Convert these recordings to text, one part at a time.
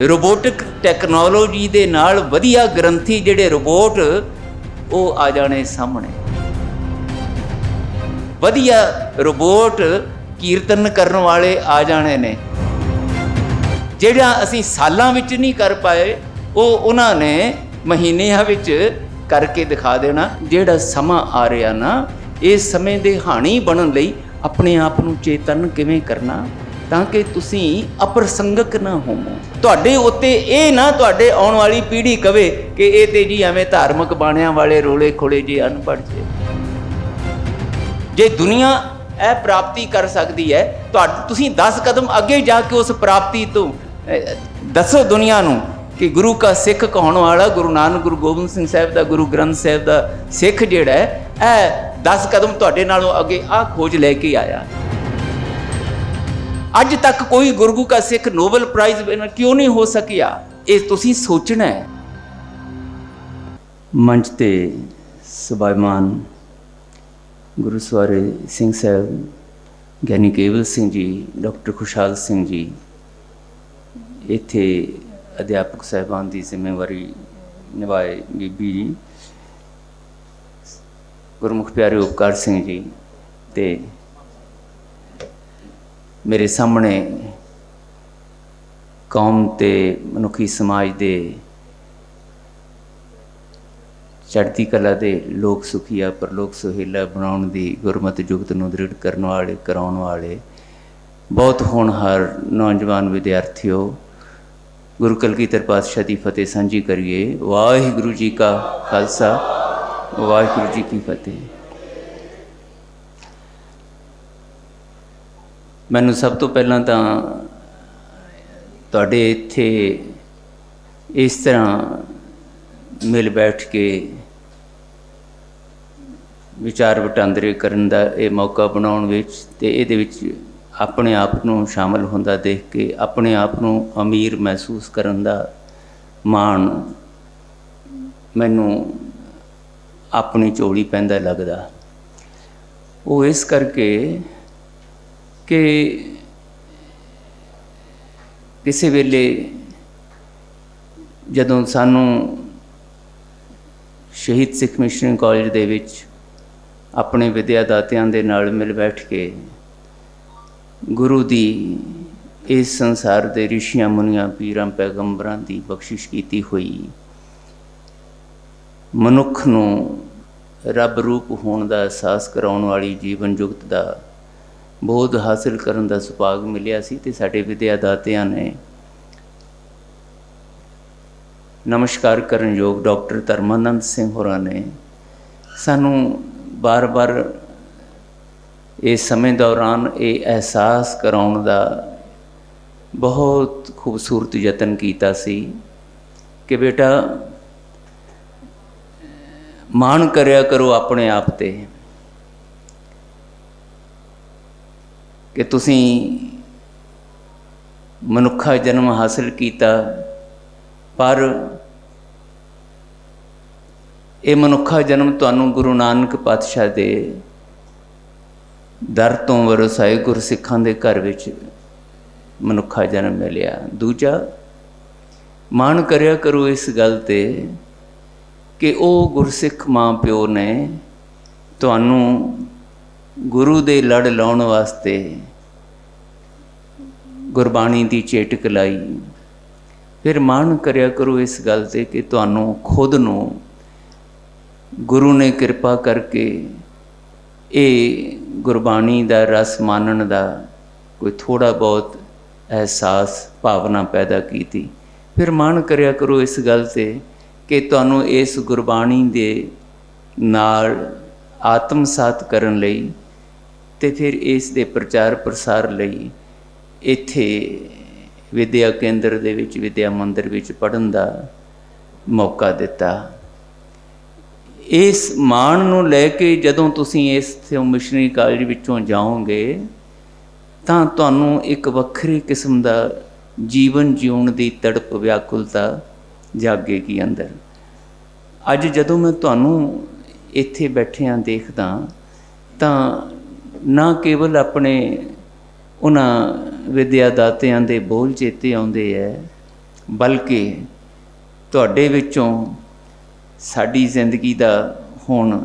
Robotic technology ਦੇ ਨਾਲ ਵਧੀਆ ਗ੍ਰੰਥੀ ਜਿਹੜੇ ਰੋਬੋਟ, ਉਹ ਆ ਜਾਣੇ ਸਾਹਮਣੇ। ਵਧੀਆ ਰੋਬੋਟ ਕੀਰਤਨ ਕਰਨ ਵਾਲੇ ਆ ਜਾਣੇ ਨੇ। ਜਿਹੜਾ ਅਸੀਂ ਸਾਲਾਂ ਵਿੱਚ ਨਹੀਂ ਕਰ ਪਾਏ, ਉਹ ਉਹਨਾਂ ਨੇ ਮਹੀਨਿਆਂ ਵਿੱਚ ਕਰਕੇ ਦਿਖਾ ਦੇਣਾ। ਜਿਹੜਾ ਸਮਾਂ ਆ ਰਿਹਾ ਨਾ ਇਸ ਸਮੇਂ ਦੇ ਹਾਣੀ ਬਣਨ ਲਈ ਆਪਣੇ ਆਪ ਨੂੰ ਚੇਤਨ ਕਿਵੇਂ ਕਰਨਾ ਤਾਂ ਕਿ ਤੁਸੀਂ ਅਪਰਸੰਗਕ ਨਾ ਹੋਵੋ। ਤੁਹਾਡੇ ਉੱਤੇ ਇਹ ਨਾ ਤੁਹਾਡੇ ਆਉਣ ਵਾਲੀ ਪੀੜ੍ਹੀ ਕਵੇ ਕਿ ਇਹ ਤੇ ਜੀ ਐਵੇਂ ਧਾਰਮਿਕ ਬਾਣਿਆਂ ਵਾਲੇ ਰੋਲੇ ਖੋਲੇ ਜੀ ਅਨਪੜ੍ਹ ਜੇ। ਜੇ ਦੁਨੀਆ ਇਹ ਪ੍ਰਾਪਤੀ ਕਰ ਸਕਦੀ ਹੈ, ਤੁਹਾਡ, ਤੁਸੀਂ 10 ਕਦਮ ਅੱਗੇ ਜਾ ਕੇ ਉਸ ਪ੍ਰਾਪਤੀ ਤੋਂ ਦੱਸੋ ਦੁਨੀਆ ਨੂੰ ਕਿ ਗੁਰੂ ਕਾ ਸਿੱਖ ਕਹਾਉਣ ਵਾਲਾ, ਗੁਰੂ ਨਾਨਕ, ਗੁਰੂ ਗੋਬਿੰਦ ਸਿੰਘ ਸਾਹਿਬ ਦਾ, ਗੁਰੂ ਗ੍ਰੰਥ ਸਾਹਿਬ ਦਾ ਸਿੱਖ ਜਿਹੜਾ ਹੈ, ਇਹ 10 ਕਦਮ ਤੁਹਾਡੇ ਨਾਲੋਂ ਅੱਗੇ ਆ ਖੋਜ ਲੈ ਕੇ ਆਇਆ। ਅੱਜ ਤੱਕ ਕੋਈ ਗੁਰਗੂ ਕਾ ਸਿੱਖ ਨੋਬਲ ਪ੍ਰਾਈਜ਼ ਵਿਨਰ ਕਿਉਂ ਨਹੀਂ ਹੋ ਸਕਿਆ? ਇਹ ਤੁਸੀਂ ਸੋਚਣਾ ਹੈ। ਮੰਚ ਤੇ ਸੁਭਾਈਮਾਨ ਗੁਰੂ ਸਵਾਰੇ ਸਿੰਘ ਸਾਹਿਬ, ਗਿਆਨੀ ਕੇਵਲ ਸਿੰਘ ਜੀ, ਡਾਕਟਰ ਖੁਸ਼ਹਾਲ ਸਿੰਘ ਜੀ, ਇੱਥੇ ਅਧਿਆਪਕ ਸਾਹਿਬਾਨ ਦੀ ਜ਼ਿੰਮੇਵਾਰੀ ਨਿਭਾਏ ਬੀਬੀ ਜੀ, ਗੁਰਮੁਖ ਪਿਆਰੇ ਉਪਕਾਰ ਸਿੰਘ ਜੀ ਤੇ ਮੇਰੇ ਸਾਹਮਣੇ ਕੌਮ ਤੇ ਮਨੁੱਖੀ ਸਮਾਜ ਦੇ ਚੜ੍ਹਦੀ ਕਲਾ ਦੇ ਲੋਕ ਸੁਖੀਆ, ਪਰਲੋਕ ਸੁਹੇਲਾ ਬਣਾਉਣ ਦੀ ਗੁਰਮਤਿ ਜੁਗਤ ਨੂੰ ਦ੍ਰਿੜ ਕਰਨ ਵਾਲੇ, ਕਰਾਉਣ ਵਾਲੇ ਬਹੁਤ ਹੋਣਹਾਰ ਨੌਜਵਾਨ ਵਿਦਿਆਰਥੀਓ, ਗੁਰੂ ਕਲਗੀਧਰ ਪਾਤਸ਼ਾਹ ਦੀ ਫਤਿਹ ਸਾਂਝੀ ਕਰੀਏ। ਵਾਹਿਗੁਰੂ ਜੀ ਕਾ ਖਾਲਸਾ, ਵਾਹਿਗੁਰੂ ਜੀ ਕੀ ਫਤਿਹ। ਮੈਨੂੰ ਸਭ ਤੋਂ ਪਹਿਲਾਂ ਤਾਂ ਤੁਹਾਡੇ ਇੱਥੇ ਇਸ ਤਰ੍ਹਾਂ ਮਿਲ ਬੈਠ ਕੇ ਵਿਚਾਰ ਵਟਾਂਦਰੇ ਕਰਨ ਦਾ ਇਹ ਮੌਕਾ ਬਣਾਉਣ ਵਿੱਚ ਤੇ ਇਹਦੇ ਵਿੱਚ ਆਪਣੇ ਆਪ ਨੂੰ ਸ਼ਾਮਲ ਹੁੰਦਾ ਦੇਖ ਕੇ, ਆਪਣੇ ਆਪ ਨੂੰ ਅਮੀਰ ਮਹਿਸੂਸ ਕਰਨ ਦਾ ਮਾਣ ਮੈਨੂੰ ਆਪਣੀ ਝੋਲੀ ਪੈਂਦਾ ਲੱਗਦਾ। ਉਹ ਇਸ ਕਰਕੇ ਕਿ ਕਿਸੇ ਵੇਲੇ ਜਦੋਂ ਸਾਨੂੰ ਸ਼ਹੀਦ ਸਿੱਖ ਮਿਸ਼ਨਰੀ ਕਾਲਜ ਦੇ ਵਿੱਚ ਆਪਣੇ ਵਿਦਿਆ ਦਾਤਿਆਂ ਦੇ ਨਾਲ ਮਿਲ ਬੈਠ ਕੇ ਗੁਰੂ ਦੀ ਇਸ ਸੰਸਾਰ ਦੇ ਰਿਸ਼ੀਆਂ ਮੁਨੀਆਂ ਪੀਰਾਂ ਪੈਗੰਬਰਾਂ ਦੀ ਬਖਸ਼ਿਸ਼ ਕੀਤੀ ਹੋਈ, ਮਨੁੱਖ ਨੂੰ ਰੱਬ ਰੂਪ ਹੋਣ ਦਾ ਅਹਿਸਾਸ ਕਰਾਉਣ ਵਾਲੀ ਜੀਵਨ ਜੁਗਤ ਦਾ ਬੋਧ ਹਾਸਲ ਕਰਨ ਦਾ ਸੁਭਾਗ ਮਿਲਿਆ ਸੀ ਤੇ ਸਾਡੇ ਵਿਦਿਆ ਦਾਤਿਆਂ ਨੇ ਨਮਸਕਾਰ ਕਰਨ ਯੋਗ ਡਾਕਟਰ ਧਰਮਾਨੰਦ ਸਿੰਘ ਹੋਰਾਂ ਨੇ ਸਾਨੂੰ ਬਾਰ-ਬਾਰ ਇਸ ਸਮੇਂ ਦੌਰਾਨ ਇਹ ਅਹਿਸਾਸ ਕਰਾਉਣ ਦਾ ਬਹੁਤ ਖੂਬਸੂਰਤ ਯਤਨ ਕੀਤਾ ਸੀ ਕਿ ਬੇਟਾ, ਮਾਣ ਕਰਿਆ ਕਰੋ ਆਪਣੇ ਆਪ ਤੇ। ਕਿ ਤੁਸੀਂ ਮਨੁੱਖਾ ਜਨਮ ਹਾਸਲ ਕੀਤਾ, ਪਰ ਇਹ ਮਨੁੱਖਾ ਜਨਮ ਤੁਹਾਨੂੰ ਗੁਰੂ ਨਾਨਕ ਪਾਤਸ਼ਾਹ ਦੇ ਦਰ ਤੋਂ ਵਰਸਾਏ ਗੁਰਸਿੱਖਾਂ ਦੇ ਘਰ ਵਿੱਚ ਮਨੁੱਖਾ ਜਨਮ ਮਿਲਿਆ। ਦੂਜਾ, ਮਾਣ ਕਰਿਆ ਕਰੋ ਇਸ ਗੱਲ ਤੇ ਕਿ ਉਹ ਗੁਰਸਿੱਖ ਮਾਂ ਪਿਓ ਨੇ ਤੁਹਾਨੂੰ ਗੁਰੂ ਦੇ ਲੜ ਲਾਉਣ ਵਾਸਤੇ ਗੁਰਬਾਣੀ ਦੀ ਚੇਟਕ ਲਾਈ। ਫਿਰ ਮਾਣ ਕਰਿਆ ਕਰੋ ਇਸ ਗੱਲ ਤੇ ਕਿ ਤੁਹਾਨੂੰ ਖੁਦ ਨੂੰ ਗੁਰੂ ਨੇ ਕਿਰਪਾ ਕਰਕੇ ਇਹ ਗੁਰਬਾਣੀ ਦਾ ਰਸ ਮਾਨਣ ਦਾ ਕੋਈ ਥੋੜਾ ਬਹੁਤ ਅਹਿਸਾਸ, ਭਾਵਨਾ ਪੈਦਾ ਕੀਤੀ। ਫਿਰ ਮਾਣ ਕਰਿਆ ਕਰੋ ਇਸ ਗੱਲ ਤੇ ਕਿ ਤੁਹਾਨੂੰ ਇਸ ਗੁਰਬਾਣੀ ਦੇ ਨਾਲ ਆਤਮਸਾਤ ਕਰਨ ਲਈ ਤੇ ਫਿਰ ਇਸ ਦੇ ਪ੍ਰਚਾਰ ਪ੍ਰਸਾਰ ਲਈ ਇੱਥੇ ਵਿਦਿਆ ਕੇਂਦਰ ਦੇ ਵਿੱਚ, ਵਿਦਿਆ ਮੰਦਿਰ ਵਿੱਚ ਪੜਨ ਦਾ ਮੌਕਾ ਦਿੱਤਾ। ਇਸ ਮਾਣ ਨੂੰ ਲੈ ਕੇ ਜਦੋਂ ਤੁਸੀਂ ਇਸ ਮਿਸ਼ਨਰੀ ਕਾਲਜ ਵਿੱਚੋਂ ਜਾਓਗੇ, ਤਾਂ ਤੁਹਾਨੂੰ ਇੱਕ ਵੱਖਰੀ ਕਿਸਮ ਦਾ ਜੀਵਨ ਜਿਉਣ ਦੀ ਤੜਪ, ਵਿਆਕੁਲਤਾ ਜਾਗੇਗੀ ਅੰਦਰ। ਅੱਜ ਜਦੋਂ ਮੈਂ ਤੁਹਾਨੂੰ ਇੱਥੇ ਬੈਠਿਆਂ ਦੇਖਦਾ ਤਾਂ ਨਾ ਕੇਵਲ ਆਪਣੇ ਉਹਨਾਂ ਵਿਦਿਆ ਦਾਤਿਆਂ ਦੇ ਬੋਲ ਚੇਤੇ ਆਉਂਦੇ ਐ, ਬਲਕਿ ਤੁਹਾਡੇ ਵਿੱਚੋਂ ਸਾਡੀ ਜ਼ਿੰਦਗੀ ਦਾ ਹੁਣ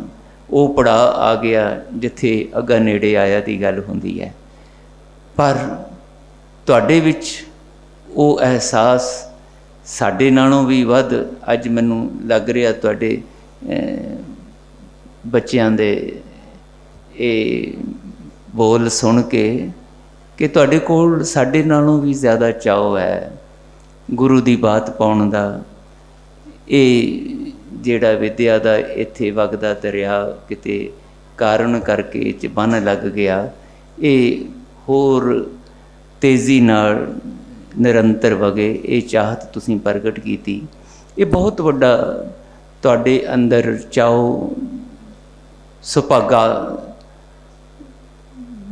ਉਹ ਪੜਾ ਆ ਗਿਆ ਜਿੱਥੇ ਅੱਗਾ ਨੇੜੇ ਆਇਆ ਦੀ ਗੱਲ ਹੁੰਦੀ ਹੈ ਪਰ ਤੁਹਾਡੇ ਵਿੱਚ ਉਹ ਅਹਿਸਾਸ ਸਾਡੇ ਨਾਲੋਂ ਵੀ ਵੱਧ ਅੱਜ ਮੈਨੂੰ ਲੱਗ ਰਿਹਾ ਤੁਹਾਡੇ ਬੱਚਿਆਂ ਦੇ ਇਹ ਬੋਲ ਸੁਣ ਕੇ ਕਿ ਤੁਹਾਡੇ ਕੋਲ ਸਾਡੇ ਨਾਲੋਂ ਵੀ ਜ਼ਿਆਦਾ ਚਾਅ ਹੈ ਗੁਰੂ ਦੀ ਬਾਤ ਪਾਉਣ ਦਾ। ਇਹ ਜਿਹੜਾ ਵਿਦਿਆ ਦਾ ਇੱਥੇ ਵਗਦਾ ਦਰਿਆ ਕਿਤੇ ਕਾਰਨ ਕਰਕੇ ਚ ਬੰਨ ਲੱਗ ਗਿਆ, ਇਹ ਹੋਰ ਤੇਜ਼ੀ ਨਾਲ ਨਿਰੰਤਰ ਵਗੇ, ਇਹ ਚਾਹਤ ਤੁਸੀਂ ਪ੍ਰਗਟ ਕੀਤੀ। ਇਹ ਬਹੁਤ ਵੱਡਾ ਤੁਹਾਡੇ ਅੰਦਰ ਚਾਓ ਸੁਭਾਗਾ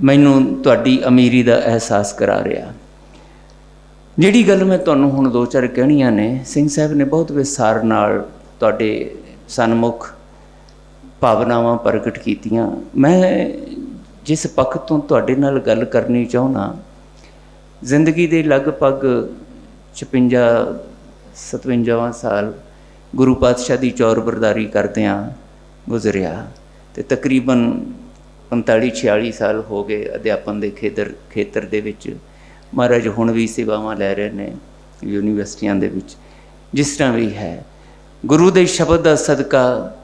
ਮੈਨੂੰ ਤੁਹਾਡੀ ਅਮੀਰੀ ਦਾ ਅਹਿਸਾਸ ਕਰਾ ਰਿਹਾ। ਜਿਹੜੀ ਗੱਲ ਮੈਂ ਤੁਹਾਨੂੰ ਹੁਣ ਦੋ ਚਾਰ ਕਹਿਣੀਆਂ ਨੇ, ਸਿੰਘ ਸਾਹਿਬ ਨੇ ਬਹੁਤ ਵਿਸਾਰ ਨਾਲ ਤੁਹਾਡੇ ਸਨਮੁਖ ਭਾਵਨਾਵਾਂ ਪ੍ਰਗਟ ਕੀਤੀਆਂ। ਮੈਂ ਜਿਸ ਪੱਖ ਤੋਂ ਤੁਹਾਡੇ ਨਾਲ ਗੱਲ ਕਰਨੀ ਚਾਹੁੰਦਾ, ਜ਼ਿੰਦਗੀ ਦੇ ਲਗਭਗ 56 57ਵਾਂ ਸਾਲ ਗੁਰੂ ਪਾਤਸ਼ਾਹ ਦੀ ਚੌਰ ਬਰਦਾਰੀ ਕਰਦਿਆਂ ਗੁਜ਼ਰਿਆ ਤੇ ਤਕਰੀਬਨ 45 46 ਸਾਲ ਹੋ ਗਏ ਅਧਿਆਪਨ ਦੇ ਖੇਤਰ ਖੇਤਰ ਦੇ ਵਿੱਚ। ਮਹਾਰਾਜ ਹੁਣ ਵੀ ਸੇਵਾਵਾਂ ਲੈ ਰਹੇ ਨੇ ਯੂਨੀਵਰਸਿਟੀਆਂ ਦੇ ਵਿੱਚ। ਜਿਸ ਤਰ੍ਹਾਂ ਵੀ ਹੈ। ਗੁਰੂ ਦੇ ਸ਼ਬਦ ਦਾ ਸਦਕਾ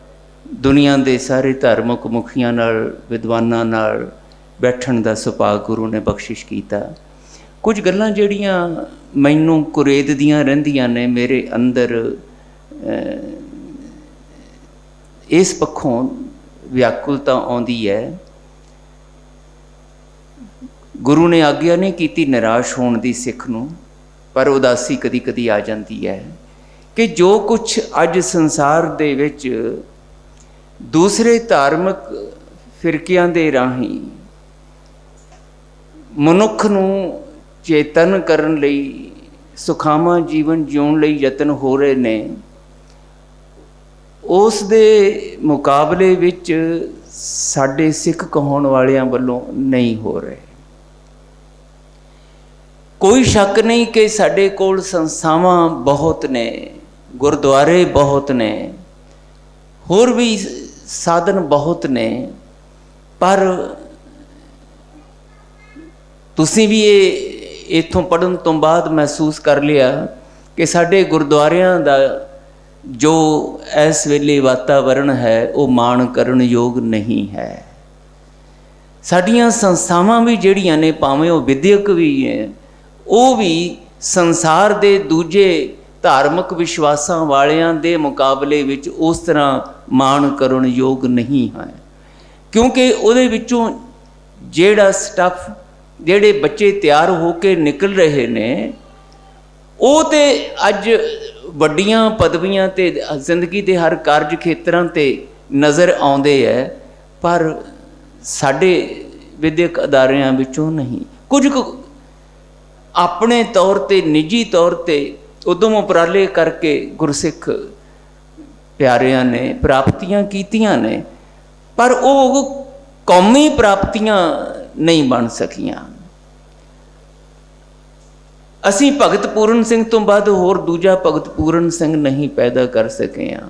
ਦੁਨੀਆ ਦੇ ਸਾਰੇ ਧਾਰਮਿਕ ਮੁਖੀਆਂ ਨਾਲ, ਵਿਦਵਾਨਾਂ ਨਾਲ ਬੈਠਣ ਦਾ ਸੁਭਾਗ ਗੁਰੂ ਨੇ ਬਖਸ਼ਿਸ਼ ਕੀਤਾ। ਕੁਝ ਗੱਲਾਂ ਜਿਹੜੀਆਂ ਮੈਨੂੰ ਕੁਰੇਦ ਦੀਆਂ ਰਹਿੰਦੀਆਂ ਨੇ ਮੇਰੇ ਅੰਦਰ ਇਸ ਪੱਖੋਂ ਵਿਆਕੁਲਤਾ ਆਉਂਦੀ ਹੈ। ਗੁਰੂ ਨੇ ਆਗਿਆ ਨਹੀਂ ਕੀਤੀ ਨਿਰਾਸ਼ ਹੋਣ ਦੀ ਸਿੱਖ ਨੂੰ, ਪਰ ਉਦਾਸੀ ਕਦੀ-ਕਦੀ ਆ ਜਾਂਦੀ ਹੈ ਕਿ ਜੋ ਕੁਝ ਅੱਜ ਸੰਸਾਰ ਦੇ ਵਿੱਚ ਦੂਸਰੇ ਧਾਰਮਿਕ ਫਿਰਕਿਆਂ ਦੇ ਰਾਹੀਂ ਮਨੁੱਖ ਨੂੰ ਚੇਤਨ ਕਰਨ ਲਈ, ਸੁਖਾਵਾਂ ਜੀਵਨ ਜਿਉਣ ਲਈ ਯਤਨ ਹੋ ਰਹੇ ਨੇ, ਉਸ ਦੇ ਮੁਕਾਬਲੇ ਵਿੱਚ ਸਾਡੇ ਸਿੱਖ ਕਹਾਉਣ ਵਾਲਿਆਂ ਵੱਲੋਂ ਨਹੀਂ ਹੋ ਰਹੇ। ਕੋਈ ਸ਼ੱਕ ਨਹੀਂ ਕਿ ਸਾਡੇ ਕੋਲ ਸੰਸਥਾਵਾਂ ਬਹੁਤ ਨੇ, ਗੁਰਦੁਆਰੇ ਬਹੁਤ ਨੇ, ਹੋਰ ਵੀ ਸਾਧਨ ਬਹੁਤ ਨੇ, ਪਰ ਤੁਸੀਂ ਵੀ ਇਹ, ਇਥੋਂ ਪੜਨ ਤੋਂ ਬਾਅਦ ਮਹਿਸੂਸ ਕਰ ਲਿਆ ਕਿ ਸਾਡੇ ਗੁਰਦੁਆਰਿਆਂ ਦਾ ਜੋ ਇਸ ਵੇਲੇ ਵਾਤਾਵਰਣ ਹੈ, ਉਹ ਮਾਣ ਕਰਨ ਯੋਗ ਨਹੀਂ ਹੈ। ਸਾਡੀਆਂ ਸੰਸਥਾਵਾਂ ਵੀ ਜਿਹੜੀਆਂ ਨੇ, ਭਾਵੇਂ ਉਹ ਵਿਦਿਅਕ ਵੀ ਹੈ ਉਹ ਵੀ ਸੰਸਾਰ ਦੇ ਦੂਜੇ ਧਾਰਮਿਕ ਵਿਸ਼ਵਾਸਾਂ ਵਾਲਿਆਂ ਦੇ ਮੁਕਾਬਲੇ ਵਿੱਚ ਉਸ ਤਰ੍ਹਾਂ ਮਾਣ ਕਰਨ ਯੋਗ ਨਹੀਂ ਹੈ ਕਿਉਂਕਿ ਉਹਦੇ ਵਿੱਚੋਂ ਜਿਹੜਾ ਸਟੱਫ ਜਿਹੜੇ ਬੱਚੇ ਤਿਆਰ ਹੋ ਕੇ ਨਿਕਲ ਰਹੇ ਨੇ, ਉਹ ਤੇ ਅੱਜ ਵੱਡੀਆਂ ਪਦਵੀਆਂ ਤੇ, ਜ਼ਿੰਦਗੀ ਦੇ ਹਰ ਕਾਰਜ ਖੇਤਰਾਂ ਤੇ ਨਜ਼ਰ ਆਉਂਦੇ ਐ, ਪਰ ਸਾਡੇ ਵਿਦਿਅਕ ਅਦਾਰਿਆਂ ਵਿੱਚੋਂ ਨਹੀਂ। ਕੁਝ ਕੁ ਆਪਣੇ ਤੌਰ ਤੇ, ਨਿੱਜੀ ਤੌਰ ਤੇ ਉਦਮ ਉਪਰਾਲੇ ਕਰਕੇ ਗੁਰਸਿੱਖ ਪਿਆਰਿਆਂ ਨੇ ਪ੍ਰਾਪਤੀਆਂ ਕੀਤੀਆਂ ਨੇ, ਪਰ ਉਹ ਕੌਮੀ ਪ੍ਰਾਪਤੀਆਂ ਨਹੀਂ ਬਣ ਸਕੀਆਂ। ਅਸੀਂ ਭਗਤ ਪੂਰਨ ਸਿੰਘ ਤੋਂ ਬਾਅਦ ਹੋਰ ਦੂਜਾ ਭਗਤ ਪੂਰਨ ਸਿੰਘ ਨਹੀਂ ਪੈਦਾ ਕਰ ਸਕੇ ਹਾਂ।